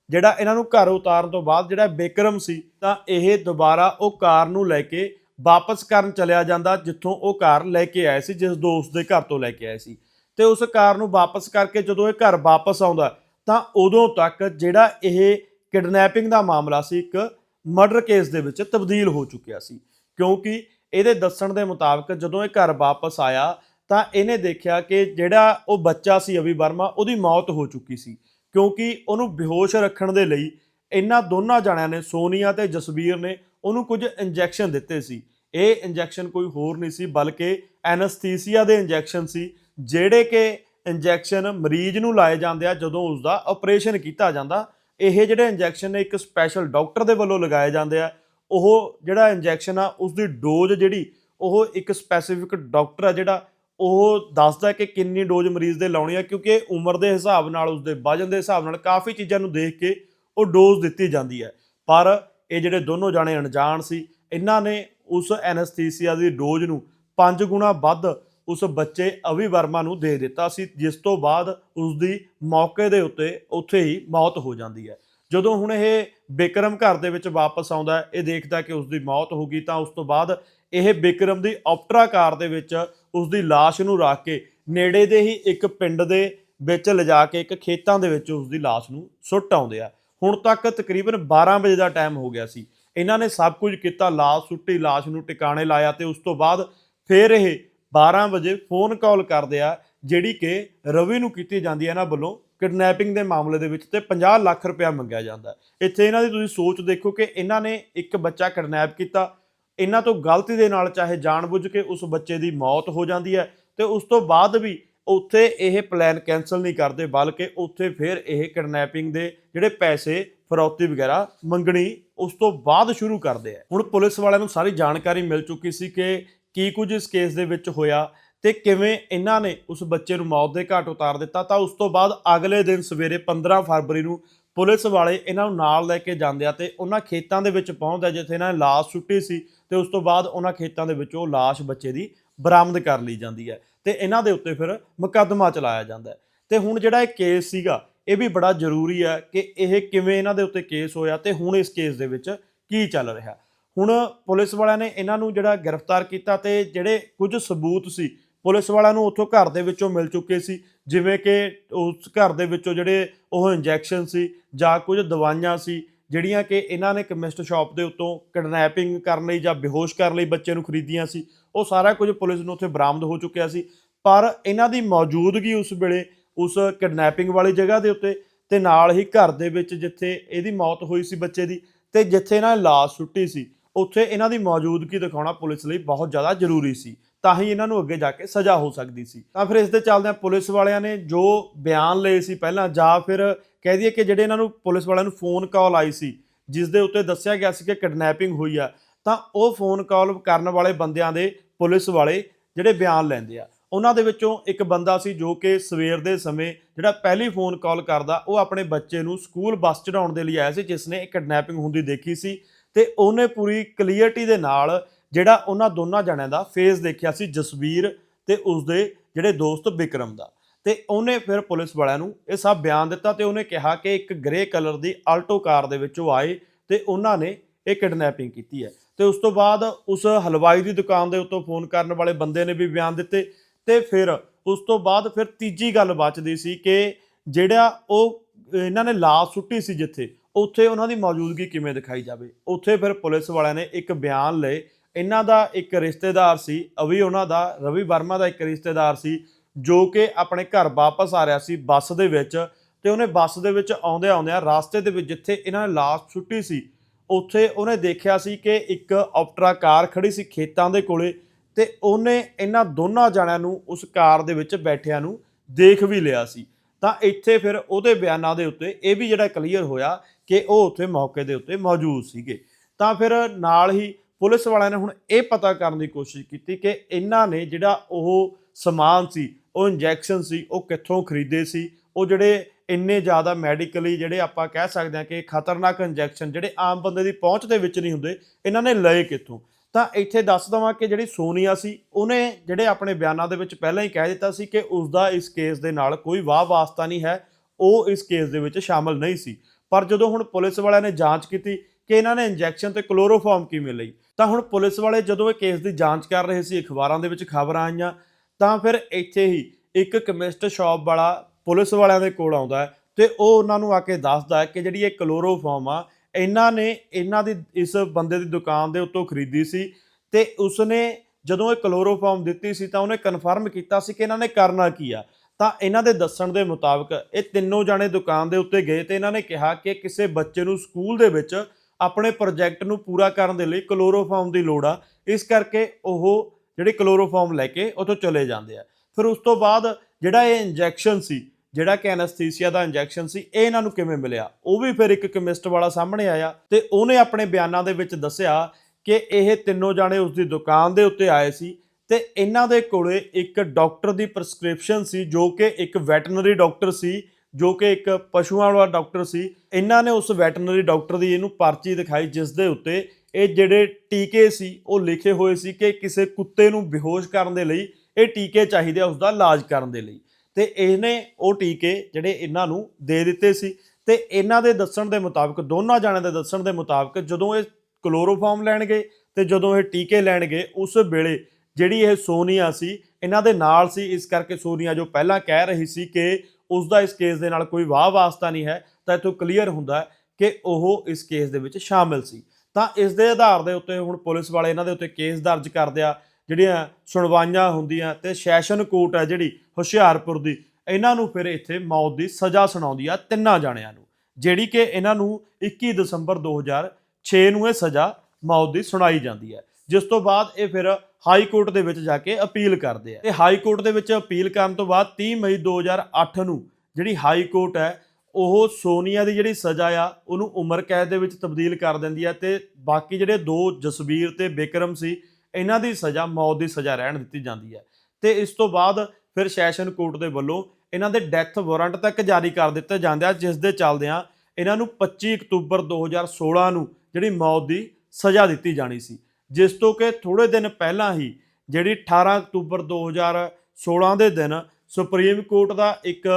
S1: ਜਿਹੜਾ ਇਹਨਾਂ ਨੂੰ ਘਰ ਉਤਾਰਨ ਤੋਂ ਬਾਅਦ ਜਿਹੜਾ ਬਿਕਰਮ ਸੀ ਤਾਂ ਇਹ ਦੁਬਾਰਾ ਉਹ ਕਾਰ ਨੂੰ ਲੈ ਕੇ ਵਾਪਸ ਕਰਨ ਚਲਿਆ ਜਾਂਦਾ ਜਿੱਥੋਂ ਉਹ ਕਾਰ ਲੈ ਕੇ ਆਏ ਸੀ, ਜਿਸ ਦੋਸਤ ਦੇ ਘਰ ਤੋਂ ਲੈ ਕੇ ਆਏ ਸੀ। ਤੇ ਉਸ ਕਾਰ ਨੂੰ ਵਾਪਸ ਕਰਕੇ ਜਦੋਂ ਇਹ ਘਰ ਵਾਪਸ ਆਉਂਦਾ ਤਾਂ ਉਦੋਂ ਤੱਕ ਜਿਹੜਾ ਇਹ ਕਿਡਨੈਪਿੰਗ ਦਾ ਮਾਮਲਾ ਸੀ, ਇੱਕ ਮਰਡਰ ਕੇਸ ਦੇ ਵਿੱਚ ਤਬਦੀਲ ਹੋ ਚੁੱਕਿਆ ਸੀ। ਕਿਉਂਕਿ ਇਹਦੇ ਦੱਸਣ ਦੇ ਮੁਤਾਬਕ ਜਦੋਂ ਇਹ ਘਰ ਵਾਪਸ ਆਇਆ, ਤਾਂ ਇਹਨੇ ਦੇਖਿਆ ਕਿ ਜਿਹੜਾ ਉਹ ਬੱਚਾ ਸੀ ਅਭੀ ਵਰਮਾ, ਉਹਦੀ ਮੌਤ ਹੋ ਚੁੱਕੀ ਸੀ। ਕਿਉਂਕਿ ਉਹਨੂੰ ਬੇਹੋਸ਼ ਰੱਖਣ ਦੇ ਲਈ ਇਹਨਾਂ ਦੋਨਾਂ ਜਣਿਆਂ ਨੇ, ਸੋਨੀਆ ਤੇ ਜਸਵੀਰ ਨੇ, ਉਹਨੂੰ ਕੁਝ ਇੰਜੈਕਸ਼ਨ ਦਿੱਤੇ ਸੀ। ਇਹ ਇੰਜੈਕਸ਼ਨ ਕੋਈ ਹੋਰ ਨਹੀਂ ਸੀ, ਬਲਕਿ ਐਨਸਥੀਸੀਆ ਦੇ ਇੰਜੈਕਸ਼ਨ ਸੀ ਜਿਹੜੇ ਕਿ ਇੰਜੈਕਸ਼ਨ ਮਰੀਜ਼ ਨੂੰ ਲਾਏ ਜਾਂਦੇ ਆ ਜਦੋਂ ਉਸ ਦਾ ਆਪਰੇਸ਼ਨ ਕੀਤਾ ਜਾਂਦਾ, ਇਹ ਜਿਹੜੇ ਇੰਜੈਕਸ਼ਨ ਨੇ ਇੱਕ ਸਪੈਸ਼ਲ ਡਾਕਟਰ ਦੇ ਵੱਲੋਂ ਲਗਾਏ ਜਾਂਦੇ ਆ, ਉਹ ਜਿਹੜਾ ਇੰਜੈਕਸ਼ਨ ਆ ਉਸ ਦੀ ਡੋਜ਼ ਜਿਹੜੀ, ਉਹ ਇੱਕ ਸਪੈਸੀਫਿਕ ਡਾਕਟਰ ਆ ਜਿਹੜਾ, ਉਹ ਦੱਸਦਾ ਕਿ ਕਿੰਨੀ ਡੋਜ਼ ਮਰੀਜ਼ ਦੇ ਲਾਉਣੀ ਆ, ਕਿਉਂਕਿ ਉਮਰ ਦੇ ਹਿਸਾਬ ਨਾਲ, ਉਸਦੇ ਵਜਨ ਦੇ ਹਿਸਾਬ ਨਾਲ ਕਾਫੀ ਚੀਜ਼ਾਂ ਨੂੰ ਦੇਖ ਕੇ ਉਹ ਡੋਜ਼ ਦਿੱਤੀ ਜਾਂਦੀ ਹੈ ਪਰ ਇਹ ਜਿਹੜੇ ਦੋਨੋਂ ਜਾਣੇ ਅਣਜਾਣ ਸੀ, ਇਹਨਾਂ ਨੇ ਉਸ ਐਨਸਥੀਸੀਆ ਦੀ ਡੋਜ਼ ਨੂੰ 5 ਗੁਣਾ ਵੱਧ ਉਸ ਬੱਚੇ ਅਵੀ ਵਰਮਾ ਨੂੰ ਦੇ ਦਿੱਤਾ ਸੀ, ਜਿਸ ਤੋਂ ਬਾਅਦ ਉਸ ਦੀ ਮੌਕੇ ਦੇ ਉੱਤੇ ਉੱਥੇ ਹੀ ਮੌਤ ਹੋ ਜਾਂਦੀ ਹੈ। ਜਦੋਂ ਹੁਣ ਇਹ ਬਿਕਰਮ ਘਰ ਦੇ ਵਿੱਚ ਵਾਪਸ ਆਉਂਦਾ ਇਹ ਦੇਖਦਾ ਕਿ ਉਸ ਦੀ ਮੌਤ ਹੋ ਗਈ, ਤਾਂ ਉਸ ਤੋਂ ਬਾਅਦ ਇਹ ਬਿਕਰਮ ਦੀ ਆਪਟਰਾ ਕਾਰ ਦੇ ਵਿੱਚ ਉਸ ਦੀ ਲਾਸ਼ ਨੂੰ ਰੱਖ ਕੇ ਨੇੜੇ ਦੇ ਹੀ ਇੱਕ ਪਿੰਡ ਦੇ ਵਿੱਚ ਲਿਜਾ ਕੇ ਇੱਕ ਖੇਤਾਂ ਦੇ ਵਿੱਚ ਉਸ ਦੀ ਲਾਸ਼ ਨੂੰ ਸੁੱਟ ਆਉਂਦੇ ਆ। ਹੁਣ ਤੱਕ ਤਕਰੀਬਨ 12 ਵਜੇ ਦਾ ਟਾਈਮ ਹੋ ਗਿਆ ਸੀ। ਇਹਨਾਂ ਨੇ ਸਭ ਕੁਝ ਕੀਤਾ, ਲਾਸ਼ ਸੁੱਟੀ, ਲਾਸ਼ ਨੂੰ ਟਿਕਾਣੇ ਲਾਇਆ ਤੇ ਉਸ ਤੋਂ ਬਾਅਦ ਫਿਰ ਇਹ 12 ਵਜੇ ਫੋਨ ਕਾਲ ਕਰਦੇ ਆ, ਜਿਹੜੀ ਕਿ ਰਵੀ ਨੂੰ ਕੀਤੀ ਜਾਂਦੀ ਹੈ ਇਹਨਾਂ ਵੱਲੋਂ ਕਿਡਨੈਪਿੰਗ ਦੇ ਮਾਮਲੇ ਦੇ ਵਿੱਚ ਤੇ 50 ਲੱਖ ਰੁਪਇਆ ਮੰਗਿਆ ਜਾਂਦਾ। ਇੱਥੇ ਇਹਨਾਂ ਦੀ ਤੁਸੀਂ ਸੋਚ ਦੇਖੋ ਕਿ ਇਹਨਾਂ ਨੇ ਇੱਕ ਬੱਚਾ ਕਿਡਨੈਪ ਕੀਤਾ, ਇਹਨਾਂ ਤੋਂ ਗਲਤੀ ਦੇ ਨਾਲ ਚਾਹੇ ਜਾਣਬੁੱਝ ਕੇ ਉਸ ਬੱਚੇ ਦੀ ਮੌਤ ਹੋ ਜਾਂਦੀ ਹੈ ਤੇ ਉਸ ਤੋਂ ਬਾਅਦ ਵੀ ਉੱਥੇ ਇਹ ਪਲਾਨ ਕੈਨਸਲ ਨਹੀਂ ਕਰਦੇ, ਬਲਕਿ ਉੱਥੇ ਫਿਰ ਇਹ ਕਿਡਨੈਪਿੰਗ ਦੇ ਜਿਹੜੇ ਪੈਸੇ, ਫਰੌਤੀ ਵਗੈਰਾ ਮੰਗਣੀ ਉਸ ਤੋਂ ਬਾਅਦ ਸ਼ੁਰੂ ਕਰਦੇ ਆ। ਹੁਣ ਪੁਲਿਸ ਵਾਲਿਆਂ ਨੂੰ ਸਾਰੀ ਜਾਣਕਾਰੀ ਮਿਲ ਚੁੱਕੀ ਸੀ ਕਿ ਕੀ ਕੁਝ ਇਸ ਕੇਸ ਦੇ ਵਿੱਚ ਹੋਇਆ ਤੇ ਕਿਵੇਂ ਇਹਨਾਂ ਨੇ ਉਸ ਬੱਚੇ ਨੂੰ ਮੌਤ ਦੇ ਘਾਟ ਉਤਾਰ ਦਿੱਤਾ, ਤਾਂ ਉਸ ਤੋਂ ਬਾਅਦ ਅਗਲੇ ਦਿਨ ਸਵੇਰੇ 15 ਫਰਵਰੀ ਨੂੰ ਪੁਲਿਸ ਵਾਲੇ ਇਹਨਾਂ ਨੂੰ ਨਾਲ ਲੈ ਕੇ ਜਾਂਦੇ ਆ ਤੇ ਉਹਨਾਂ ਖੇਤਾਂ ਦੇ ਵਿੱਚ ਪਹੁੰਚਦਾ ਜਿੱਥੇ ਇਹਨਾਂ ਨੇ ਲਾਸ਼ ਸੁੱਟੀ ਸੀ ਤੇ ਉਸ ਤੋਂ ਬਾਅਦ ਉਹਨਾਂ ਖੇਤਾਂ ਦੇ ਵਿੱਚ ਉਹ ਲਾਸ਼ ਬੱਚੇ ਦੀ ਬਰਾਮਦ ਕਰ ਲਈ ਜਾਂਦੀ ਹੈ ਤੇ ਇਹਨਾਂ ਦੇ ਉੱਤੇ ਫਿਰ ਮੁਕੱਦਮਾ ਚਲਾਇਆ ਜਾਂਦਾ ਹੈ। ਤੇ ਹੁਣ ਜਿਹੜਾ ਇਹ ਕੇਸ ਸੀਗਾ, ਇਹ ਵੀ ਬੜਾ ਜ਼ਰੂਰੀ ਹੈ ਕਿ ਇਹ ਕਿਵੇਂ ਇਹਨਾਂ ਦੇ ਉੱਤੇ ਕੇਸ ਹੋਇਆ ਤੇ ਹੁਣ ਇਸ ਕੇਸ ਦੇ ਵਿੱਚ ਕੀ ਚੱਲ ਰਿਹਾ। ਹੁਣ ਪੁਲਿਸ ਵਾਲਿਆਂ ਨੇ ਇਹਨਾਂ ਨੂੰ ਜਿਹੜਾ ਗ੍ਰਿਫਤਾਰ ਕੀਤਾ ਤੇ ਜਿਹੜੇ ਕੁਝ ਸਬੂਤ ਸੀ, ਪੁਲਿਸ ਵਾਲਿਆਂ ਨੂੰ ਉੱਥੋਂ ਘਰ ਦੇ ਵਿੱਚੋਂ ਮਿਲ ਚੁੱਕੇ ਸੀ, ਜਿਵੇਂ ਕਿ ਉਸ ਘਰ ਦੇ ਵਿੱਚੋਂ ਜਿਹੜੇ ਉਹ ਇੰਜੈਕਸ਼ਨ ਸੀ ਜਾਂ ਕੁਝ ਦਵਾਈਆਂ ਸੀ, ਜਿਹੜੀਆਂ ਕਿ ਇਹਨਾਂ ਨੇ ਕੈਮਿਸਟ ਸ਼ਾਪ ਦੇ ਉੱਤੋਂ ਕਿਡਨੈਪਿੰਗ ਕਰਨ ਲਈ ਜਾਂ ਬੇਹੋਸ਼ ਕਰਨ ਲਈ ਬੱਚੇ ਨੂੰ ਖਰੀਦੀਆਂ ਸੀ, ਉਹ ਸਾਰਾ ਕੁਝ ਪੁਲਿਸ ਨੂੰ ਉੱਥੇ ਬਰਾਮਦ ਹੋ ਚੁੱਕਿਆ ਸੀ। ਪਰ ਇਹਨਾਂ ਦੀ ਮੌਜੂਦਗੀ ਉਸ ਵੇਲੇ ਉਸ ਕਿਡਨੈਪਿੰਗ ਵਾਲੀ ਜਗ੍ਹਾ ਦੇ ਉੱਤੇ ਤੇ ਨਾਲ ਹੀ ਘਰ ਦੇ ਵਿੱਚ ਜਿੱਥੇ ਇਹਦੀ ਮੌਤ ਹੋਈ ਸੀ ਬੱਚੇ ਦੀ, ਤੇ ਜਿੱਥੇ ਇਹਨਾਂ ਲਾਸ਼ ਸੁੱਟੀ ਸੀ ਉੱਥੇ ਇਹਨਾਂ ਦੀ ਮੌਜੂਦਗੀ ਦਿਖਾਉਣਾ ਪੁਲਿਸ ਲਈ ਬਹੁਤ ਜ਼ਿਆਦਾ ਜ਼ਰੂਰੀ ਸੀ, ਤਾਂ ਹੀ ਇਹਨਾਂ ਨੂੰ ਅੱਗੇ ਜਾ ਕੇ ਸਜ਼ਾ ਹੋ ਸਕਦੀ ਸੀ। ਤਾਂ ਫਿਰ ਇਸ ਦੇ ਚੱਲਦਿਆਂ ਪੁਲਿਸ ਵਾਲਿਆਂ ਨੇ ਜੋ ਬਿਆਨ ਲਏ ਸੀ ਪਹਿਲਾਂ, ਜਾਂ ਫਿਰ ਕਹਿ ਦਈਏ ਕਿ ਜਿਹੜੇ ਇਹਨਾਂ ਨੂੰ ਪੁਲਿਸ ਵਾਲਿਆਂ ਨੂੰ ਫੋਨ ਕਾਲ ਆਈ ਸੀ, ਜਿਸ ਦੇ ਉੱਤੇ ਦੱਸਿਆ ਗਿਆ ਸੀ ਕਿ ਕਿਡਨੈਪਿੰਗ ਹੋਈ ਆ, ਤਾਂ ਉਹ ਫੋਨ ਕਾਲ ਕਰਨ ਵਾਲੇ ਬੰਦਿਆਂ ਦੇ ਪੁਲਿਸ ਵਾਲੇ ਜਿਹੜੇ ਬਿਆਨ ਲੈਂਦੇ ਆ, ਉਹਨਾਂ ਦੇ ਵਿੱਚੋਂ ਇੱਕ ਬੰਦਾ ਸੀ ਜੋ ਕਿ ਸਵੇਰ ਦੇ ਸਮੇਂ ਜਿਹੜਾ ਪਹਿਲੀ ਫੋਨ ਕਾਲ ਕਰਦਾ, ਉਹ ਆਪਣੇ ਬੱਚੇ ਨੂੰ ਸਕੂਲ ਬੱਸ ਚੜਾਉਣ ਦੇ ਲਈ ਆਇਆ ਸੀ, ਜਿਸ ਨੇ ਕਿਡਨੈਪਿੰਗ ਹੁੰਦੀ ਦੇਖੀ ਸੀ। ਤੇ ਉਹਨੇ ਪੂਰੀ ਕਲੀਅਰਟੀ ਦੇ ਨਾਲ ਜਿਹੜਾ ਉਹਨਾਂ ਦੋਨਾਂ ਜਣਿਆਂ ਦਾ ਫੇਸ ਦੇਖਿਆ ਸੀ, ਜਸਵੀਰ ਤੇ ਉਸਦੇ ਜਿਹੜੇ ਦੋਸਤ ਵਿਕਰਮ ਦਾ। ਤੇ ਉਹਨੇ ਫਿਰ ਪੁਲਿਸ ਵਾਲਿਆਂ ਨੂੰ ਇਹ ਸਭ ਬਿਆਨ ਦਿੱਤਾ ਤੇ ਉਹਨੇ ਕਿਹਾ ਕਿ ਇੱਕ ਗ੍ਰੇ ਕਲਰ ਦੀ ਆਲਟੋ ਕਾਰ ਦੇ ਵਿੱਚ ਉਹ ਆਏ ਤੇ ਉਹਨਾਂ ਨੇ ਇਹ ਕਿਡਨੈਪਿੰਗ ਕੀਤੀ ਹੈ। ਤੇ ਉਸ ਤੋਂ ਬਾਅਦ ਉਸ ਹਲਵਾਈ ਦੀ ਦੁਕਾਨ ਦੇ ਉੱਤੋਂ ਫੋਨ ਕਰਨ ਵਾਲੇ ਬੰਦੇ ਨੇ ਵੀ ਬਿਆਨ ਦਿੱਤੇ ਤੇ ਫਿਰ ਉਸ ਤੋਂ ਬਾਅਦ ਫਿਰ ਤੀਜੀ ਗੱਲ ਬਚਦੀ ਸੀ ਕਿ ਜਿਹੜਾ ਉਹ ਇਹਨਾਂ ਨੇ ਲਾਸ਼ ਸੁੱਟੀ ਸੀ ਜਿੱਥੇ ਉੱਥੇ ਉਹਨਾਂ ਦੀ ਮੌਜੂਦਗੀ ਕਿਵੇਂ ਦਿਖਾਈ ਜਾਵੇ? ਉੱਥੇ ਫਿਰ ਪੁਲਿਸ ਵਾਲਿਆਂ ਨੇ ਇੱਕ ਬਿਆਨ ਲਏ। ਇਹਨਾਂ ਦਾ ਇੱਕ ਰਿਸ਼ਤੇਦਾਰ ਸੀ ਅਵੀ ਉਹਨਾਂ ਦਾ, ਰਵੀ ਵਰਮਾ ਦਾ ਇੱਕ ਰਿਸ਼ਤੇਦਾਰ ਸੀ, ਜੋ ਕਿ ਆਪਣੇ ਘਰ ਵਾਪਸ ਆ ਰਿਹਾ ਸੀ ਬੱਸ ਦੇ ਵਿੱਚ ਤੇ ਉਹਨੇ ਬੱਸ ਦੇ ਵਿੱਚ ਆਉਂਦੇ ਆਉਂਦਿਆਂ ਰਾਸਤੇ ਦੇ ਵਿੱਚ ਜਿੱਥੇ ਇਹਨਾਂ ਨੇ ਲਾਸ਼ ਛੁੱਟੀ ਸੀ, ਉੱਥੇ ਉਹਨੇ ਦੇਖਿਆ ਸੀ ਕਿ ਇੱਕ ਆਪਟਰਾ ਕਾਰ ਖੜੀ ਸੀ ਖੇਤਾਂ ਦੇ ਕੋਲੇ ਤੇ ਉਹਨੇ ਇਹਨਾਂ ਦੋਨਾਂ ਜਣਿਆਂ ਨੂੰ ਉਸ ਕਾਰ ਦੇ ਵਿੱਚ ਬੈਠਿਆਂ ਨੂੰ ਦੇਖ ਵੀ ਲਿਆ ਸੀ। ਤਾਂ ਇੱਥੇ ਫਿਰ ਉਹਦੇ ਬਿਆਨਾਂ ਦੇ ਉੱਤੇ ਇਹ ਵੀ ਜਿਹੜਾ ਕਲੀਅਰ ਹੋਇਆ ਕਿ ਉਹ ਉੱਥੇ ਮੌਕੇ ਦੇ ਉੱਤੇ ਮੌਜੂਦ ਸੀਗੇ। ਤਾਂ ਫਿਰ ਨਾਲ ਹੀ ਪੁਲਿਸ ਵਾਲਿਆਂ ਨੇ ਹੁਣ ਇਹ ਪਤਾ ਕਰਨ ਦੀ ਕੋਸ਼ਿਸ਼ ਕੀਤੀ ਕਿ ਇਹਨਾਂ ਨੇ ਜਿਹੜਾ ਉਹ ਸਮਾਨ ਸੀ, ਉਹ ਇੰਜੈਕਸ਼ਨ ਸੀ, ਉਹ ਕਿੱਥੋਂ ਖਰੀਦੇ ਸੀ, ਉਹ ਜਿਹੜੇ ਇੰਨੇ ਜ਼ਿਆਦਾ ਮੈਡੀਕਲੀ ਜਿਹੜੇ ਆਪਾਂ ਕਹਿ ਸਕਦੇ ਹਾਂ ਕਿ ਖਤਰਨਾਕ ਇੰਜੈਕਸ਼ਨ ਜਿਹੜੇ ਆਮ ਬੰਦੇ ਦੀ ਪਹੁੰਚ ਦੇ ਵਿੱਚ ਨਹੀਂ ਹੁੰਦੇ, ਇਹਨਾਂ ਨੇ ਲਏ ਕਿੱਥੋਂ? ਤਾਂ ਇੱਥੇ ਦੱਸ ਦਵਾਂ ਕਿ ਜਿਹੜੀ ਸੋਨੀਆ ਸੀ, ਉਹਨੇ ਜਿਹੜੇ ਆਪਣੇ ਬਿਆਨਾਂ ਦੇ ਵਿੱਚ ਪਹਿਲਾਂ ਹੀ ਕਹਿ ਦਿੱਤਾ ਸੀ ਕਿ ਉਸ ਦਾ ਇਸ ਕੇਸ ਦੇ ਨਾਲ ਕੋਈ ਵਾਹ ਵਾਸਤਾ ਨਹੀਂ ਹੈ, ਉਹ ਇਸ ਕੇਸ ਦੇ ਵਿੱਚ ਸ਼ਾਮਲ ਨਹੀਂ ਸੀ। ਪਰ ਜਦੋਂ ਹੁਣ ਪੁਲਿਸ ਵਾਲਿਆਂ ਨੇ ਜਾਂਚ ਕੀਤੀ ਕਿ ਇਹਨਾਂ ਨੇ ਇੰਜੈਕਸ਼ਨ ਤੇ ਕਲੋਰੋਫਾਰਮ ਕਿਵੇਂ ਲਈ, ਤਾਂ ਹੁਣ ਪੁਲਿਸ ਵਾਲੇ ਜਦੋਂ ਇਹ ਕੇਸ ਦੀ ਜਾਂਚ ਕਰ ਰਹੇ ਸੀ, ਅਖਬਾਰਾਂ ਦੇ ਵਿੱਚ ਖਬਰਾਂ ਆਈਆਂ, ਤਾਂ ਫਿਰ ਇੱਥੇ ਹੀ ਇੱਕ ਕੈਮਿਸਟ ਸ਼ਾਪ ਵਾਲਾ ਪੁਲਿਸ ਵਾਲਿਆਂ ਦੇ ਕੋਲ ਆਉਂਦਾ ਹੈ ਤੇ ਉਹ ਉਹਨਾਂ ਨੂੰ ਆ ਕੇ ਦੱਸਦਾ ਹੈ ਕਿ ਜਿਹੜੀ ਇਹ ਕਲੋਰੋਫਾਰਮ ਆ ਇਹਨਾਂ ਨੇ ਇਹਨਾਂ ਦੀ ਇਸ ਬੰਦੇ ਦੀ ਦੁਕਾਨ ਦੇ ਉੱਤੋਂ ਖਰੀਦੀ ਸੀ ਤੇ ਉਸਨੇ ਜਦੋਂ ਇਹ ਕਲੋਰੋਫਾਰਮ ਦਿੱਤੀ ਸੀ ਤਾਂ ਉਹਨੇ ਕਨਫਰਮ ਕੀਤਾ ਸੀ ਕਿ ਇਹਨਾਂ ਨੇ ਕਰਨਾ ਕੀ ਆ। ਤਾਂ ਇਹਨਾਂ ਦੇ ਦੱਸਣ ਦੇ ਮੁਤਾਬਕ ਇਹ ਤਿੰਨੋਂ ਜਾਣੇ ਦੁਕਾਨ ਦੇ ਉੱਤੇ ਗਏ ਤੇ ਇਹਨਾਂ ਨੇ ਕਿਹਾ ਕਿ ਕਿਸੇ ਬੱਚੇ ਨੂੰ ਸਕੂਲ ਦੇ ਵਿੱਚ ਆਪਣੇ ਪ੍ਰੋਜੈਕਟ ਨੂੰ ਪੂਰਾ ਕਰਨ ਦੇ ਲਈ ਕਲੋਰੋਫਾਰਮ ਦੀ ਲੋੜ ਆ। ਇਸ ਕਰਕੇ ਉਹ ਜਿਹੜੇ ਕਲੋਰੋਫਾਰਮ ਲੈ ਕੇ ਉੱਥੋਂ ਚਲੇ ਜਾਂਦੇ ਆ। ਫਿਰ ਉਸ ਤੋਂ ਬਾਅਦ ਜਿਹੜਾ ਇਹ ਇੰਜੈਕਸ਼ਨ ਸੀ ਜਿਹੜਾ ਕਿ ਐਨਸਥੀਸੀਆ ਦਾ ਇੰਜੈਕਸ਼ਨ ਸੀ, ਇਹ ਇਹਨਾਂ ਨੂੰ ਕਿਵੇਂ ਮਿਲਿਆ? ਉਹ ਵੀ ਫਿਰ ਇੱਕ ਕੈਮਿਸਟ ਵਾਲਾ ਸਾਹਮਣੇ ਆਇਆ ਤੇ ਉਹਨੇ ਆਪਣੇ ਬਿਆਨਾਂ ਦੇ ਵਿੱਚ ਦੱਸਿਆ ਕਿ ਇਹ ਤਿੰਨੋਂ ਜਾਣੇ ਉਸ ਦੀ ਦੁਕਾਨ ਦੇ ਉੱਤੇ ਆਏ ਸੀ ਤੇ ਇਹਨਾਂ ਦੇ ਕੋਲੇ ਇੱਕ ਡਾਕਟਰ ਦੀ ਪ੍ਰਸਕ੍ਰਿਪਸ਼ਨ ਸੀ, ਜੋ ਕਿ ਇੱਕ ਵੈਟਰਨਰੀ ਡਾਕਟਰ ਸੀ, ਜੋ ਕਿ ਇੱਕ ਪਸ਼ੂਆਂ ਵਾਲਾ ਡਾਕਟਰ ਸੀ। ਇਹਨਾਂ ਨੇ ਉਸ ਵੈਟਰਨਰੀ ਡਾਕਟਰ ਦੀ ਇਹਨੂੰ ਪਰਚੀ ਦਿਖਾਈ, ਜਿਸ ਦੇ ਉੱਤੇ ਇਹ ਜਿਹੜੇ ਟੀਕੇ ਸੀ, ਉਹ ਲਿਖੇ ਹੋਏ ਸੀ ਕਿ ਕਿਸੇ ਕੁੱਤੇ ਨੂੰ ਬੇਹੋਸ਼ ਕਰਨ ਦੇ ਲਈ ਇਹ ਟੀਕੇ ਚਾਹੀਦੇ ਆ ਉਸ ਦਾ ਇਲਾਜ ਕਰਨ ਦੇ ਲਈ। ਤੇ ਇਹਨੇ ਉਹ ਟੀਕੇ ਜਿਹੜੇ ਇਹਨਾਂ ਨੂੰ ਦੇ ਦਿੱਤੇ ਸੀ। ਤੇ ਇਹਨਾਂ ਦੇ ਦੱਸਣ ਦੇ ਮੁਤਾਬਕ, ਦੋਨਾਂ ਜਾਣਿਆਂ ਦੇ ਦੱਸਣ ਦੇ ਮੁਤਾਬਕ ਜਦੋਂ ਇਹ ਕਲੋਰੋਫਾਰਮ ਲੈਣਗੇ ਤੇ ਜਦੋਂ ਇਹ ਟੀਕੇ ਲੈਣਗੇ ਉਸ ਵੇਲੇ ਜਿਹੜੀ ਇਹ ਸੋਨੀਆ ਸੀ, ਇਹਨਾਂ ਦੇ ਨਾਲ ਸੀ। ਇਸ ਕਰਕੇ ਸੋਨੀਆ ਜੋ ਪਹਿਲਾਂ ਕਹਿ ਰਹੀ ਸੀ ਕਿ ਉਸ ਦਾ ਇਸ ਕੇਸ ਦੇ ਨਾਲ ਕੋਈ ਵਾਹ ਵਾਸਤਾ ਨਹੀਂ ਹੈ, ਤਾਂ ਇਥੋਂ ਕਲੀਅਰ ਹੁੰਦਾ ਕਿ ਉਹ ਇਸ ਕੇਸ ਦੇ ਵਿੱਚ ਸ਼ਾਮਿਲ ਸੀ। ਤਾਂ ਇਸ ਦੇ ਆਧਾਰ ਦੇ ਉੱਤੇ ਹੁਣ ਪੁਲਿਸ ਵਾਲੇ ਇਹਨਾਂ ਦੇ ਉੱਤੇ ਕੇਸ ਦਰਜ ਕਰਦੇ ਆ। ਜਿਹੜੀਆਂ ਸੁਣਵਾਈਆਂ ਹੁੰਦੀਆਂ ਤੇ ਸੈਸ਼ਨ ਕੋਰਟ ਹੈ ਜਿਹੜੀ ਹੁਸ਼ਿਆਰਪੁਰ ਦੀ, ਇਹਨਾਂ ਨੂੰ ਫਿਰ ਇੱਥੇ ਮੌਤ ਦੀ ਸਜ਼ਾ ਸੁਣਾਉਂਦੀ ਆ ਤਿੰਨਾਂ ਜਾਣਿਆਂ ਨੂੰ, ਜਿਹੜੀ ਕਿ ਇਹਨਾਂ ਨੂੰ 21 ਦਸੰਬਰ 2006 ਨੂੰ ਇਹ ਸਜ਼ਾ ਮੌਤ ਦੀ ਸੁਣਾਈ ਜਾਂਦੀ ਹੈ। ਜਿਸ ਤੋਂ ਬਾਅਦ ਇਹ ਫਿਰ ਹਾਈ ਕੋਰਟ ਦੇ ਵਿੱਚ ਜਾ ਕੇ ਅਪੀਲ ਕਰਦੇ ਆ। ਤੇ ਹਾਈ ਕੋਰਟ ਦੇ ਵਿੱਚ ਅਪੀਲ ਕਰਨ ਤੋਂ ਬਾਅਦ 30 ਮਈ 2008 ਨੂੰ ਜਿਹੜੀ ਹਾਈ ਕੋਰਟ ਹੈ, ਉਹ ਸੋਨੀਆ ਦੀ ਜਿਹੜੀ ਸਜ਼ਾ ਆ, ਉਹਨੂੰ ਉਮਰ ਕੈਦ ਦੇ ਵਿੱਚ ਤਬਦੀਲ ਕਰ ਦਿੰਦੀ ਆ ਤੇ ਬਾਕੀ ਜਿਹੜੇ ਦੋ ਜਸਵੀਰ ਤੇ ਬਿਕਰਮ ਸੀ ਇਹਨਾਂ ਦੀ ਸਜ਼ਾ, ਮੌਤ ਦੀ ਸਜ਼ਾ ਰਹਿਣ ਦਿੱਤੀ ਜਾਂਦੀ ਹੈ। ਤੇ ਇਸ ਤੋਂ ਬਾਅਦ ਫਿਰ ਸੈਸ਼ਨ ਕੋਰਟ ਦੇ ਵੱਲੋਂ ਇਹਨਾਂ ਦੇ ਡੈਥ ਵਾਰੰਟ ਤੱਕ ਜਾਰੀ ਕਰ ਦਿੱਤੇ ਜਾਂਦੇ ਆ, ਜਿਸ ਦੇ ਚੱਲਦਿਆਂ ਇਹਨਾਂ ਨੂੰ 25 ਅਕਤੂਬਰ 2016 ਨੂੰ ਜਿਹੜੀ ਮੌਤ ਦੀ ਸਜ਼ਾ ਦਿੱਤੀ ਜਾਣੀ ਸੀ। ਜਿਸ ਤੋਂ ਕਿ ਥੋੜੇ ਦਿਨ ਪਹਿਲਾਂ ਹੀ ਜਿਹੜੀ 18 ਅਕਤੂਬਰ 2016 ਦੇ ਦਿਨ ਸੁਪਰੀਮ ਕੋਰਟ ਦਾ ਇੱਕ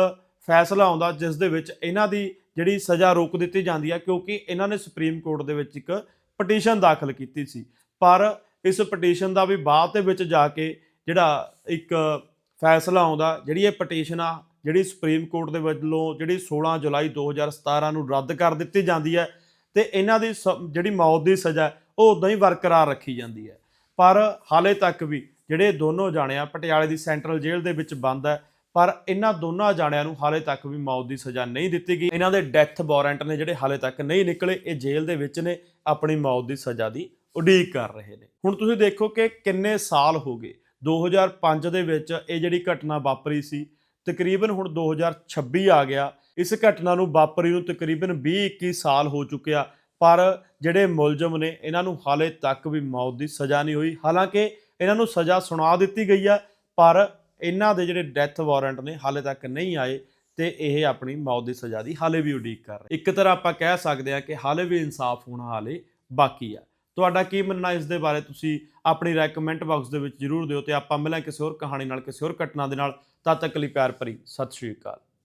S1: ਫੈਸਲਾ ਆਉਂਦਾ, ਜਿਸ ਦੇ ਵਿੱਚ ਇਹਨਾਂ ਦੀ ਜਿਹੜੀ ਸਜ਼ਾ ਰੋਕ ਦਿੱਤੀ ਜਾਂਦੀ ਹੈ ਕਿਉਂਕਿ ਇਹਨਾਂ ਨੇ ਸੁਪਰੀਮ ਕੋਰਟ ਦੇ ਵਿੱਚ ਇੱਕ ਪਟੀਸ਼ਨ ਦਾਖਲ ਕੀਤੀ ਸੀ। ਪਰ ਇਸ ਪਟੀਸ਼ਨ ਦਾ ਵੀ ਬਾਅਦ ਦੇ ਵਿੱਚ ਜਾ ਕੇ ਜਿਹੜਾ ਇੱਕ ਫੈਸਲਾ ਆਉਂਦਾ, ਜਿਹੜੀ ਇਹ ਪਟੀਸ਼ਨ ਆ, ਜਿਹੜੀ ਸੁਪਰੀਮ ਕੋਰਟ ਦੇ ਵੱਲੋਂ ਜਿਹੜੀ 16 ਜੁਲਾਈ 2017 ਨੂੰ ਰੱਦ ਕਰ ਦਿੱਤੀ ਜਾਂਦੀ ਹੈ ਤੇ ਇਹਨਾਂ ਦੀ ਸ- ਜਿਹੜੀ ਮੌਤ ਦੀ ਸਜ਼ਾ ਉਹ ਉਦਾਂ ਹੀ ਬਰਕਰਾਰ ਰੱਖੀ ਜਾਂਦੀ ਹੈ। ਪਰ ਹਾਲੇ ਤੱਕ ਵੀ ਜਿਹੜੇ ਦੋਨੋਂ ਜਾਣੇ ਪਟਿਆਲੇ ਦੀ ਸੈਂਟਰਲ ਜੇਲ੍ਹ ਦੇ ਵਿੱਚ ਬੰਦ ਹੈ, ਪਰ ਇਹਨਾਂ ਦੋਨਾਂ ਜਾਣਿਆਂ ਨੂੰ ਹਾਲੇ ਤੱਕ ਵੀ ਮੌਤ ਦੀ ਸਜ਼ਾ ਨਹੀਂ ਦਿੱਤੀ ਗਈ। ਇਹਨਾਂ ਦੇ ਡੈਥ ਵਾਰੰਟ ਨੇ ਜਿਹੜੇ ਹਾਲੇ ਤੱਕ ਨਹੀਂ ਨਿਕਲੇ, ਇਹ ਜੇਲ੍ਹ ਦੇ ਵਿੱਚ ਨੇ ਆਪਣੀ ਮੌਤ ਦੀ ਸਜ਼ਾ ਦੀ ਉਡੀਕ ਕਰ ਰਹੇ ਨੇ। ਹੁਣ ਤੁਸੀਂ ਦੇਖੋ ਕਿ ਕਿੰਨੇ ਸਾਲ ਹੋ ਗਏ। 2005 ਦੇ ਵਿੱਚ ਇਹ ਜਿਹੜੀ ਘਟਨਾ ਵਾਪਰੀ ਸੀ, ਤਕਰੀਬਨ ਹੁਣ 2026 ਆ ਗਿਆ। ਇਸ ਘਟਨਾ ਨੂੰ ਵਾਪਰੀ ਨੂੰ ਤਕਰੀਬਨ 20-21 ਸਾਲ ਹੋ ਚੁੱਕਿਆ, ਪਰ ਜਿਹੜੇ ਮੁਲਜ਼ਮ ਨੇ, ਇਹਨਾਂ ਨੂੰ ਹਾਲੇ ਤੱਕ ਵੀ ਮੌਤ ਦੀ ਸਜ਼ਾ ਨਹੀਂ ਹੋਈ। ਹਾਲਾਂਕਿ ਇਹਨਾਂ ਨੂੰ ਸਜ਼ਾ ਸੁਣਾ ਦਿੱਤੀ ਗਈ ਆ, ਪਰ ਇਹਨਾਂ ਦੇ ਜਿਹੜੇ ਡੈਥ ਵਾਰੰਟ ਨੇ, ਹਾਲੇ ਤੱਕ ਨਹੀਂ ਆਏ ਤੇ ਇਹ ਆਪਣੀ ਮੌਤ ਦੀ ਸਜ਼ਾ ਦੀ ਹਾਲੇ ਵੀ ਉਡੀਕ ਕਰ ਰਹੇ ਇੱਕ ਤਰ੍ਹਾਂ ਆਪਾਂ ਕਹਿ ਸਕਦੇ ਹਾਂ ਕਿ ਹਾਲੇ ਵੀ ਇਨਸਾਫ ਹੋਣਾ ਹਾਲੇ ਬਾਕੀ ਆ। ਤੁਹਾਡਾ ਕੀ ਮੰਨਣਾ ਇਸ ਦੇ ਬਾਰੇ? ਤੁਸੀਂ ਆਪਣੀ ਰਾਏ ਕਮੈਂਟ ਬਾਕਸ ਦੇ ਵਿੱਚ ਜਰੂਰ ਦਿਓ ਤੇ ਆਪਾਂ ਮਿਲਾਂ ਕਿਸੇ ਹੋਰ ਕਹਾਣੀ ਨਾਲ, ਕਿਸੇ ਹੋਰ ਘਟਨਾ ਦੇ ਨਾਲ। ਤਦ ਤੱਕ ਲਈ ਪਿਆਰ ਭਰੀ, ਸਤਿ ਸ਼੍ਰੀ ਅਕਾਲ।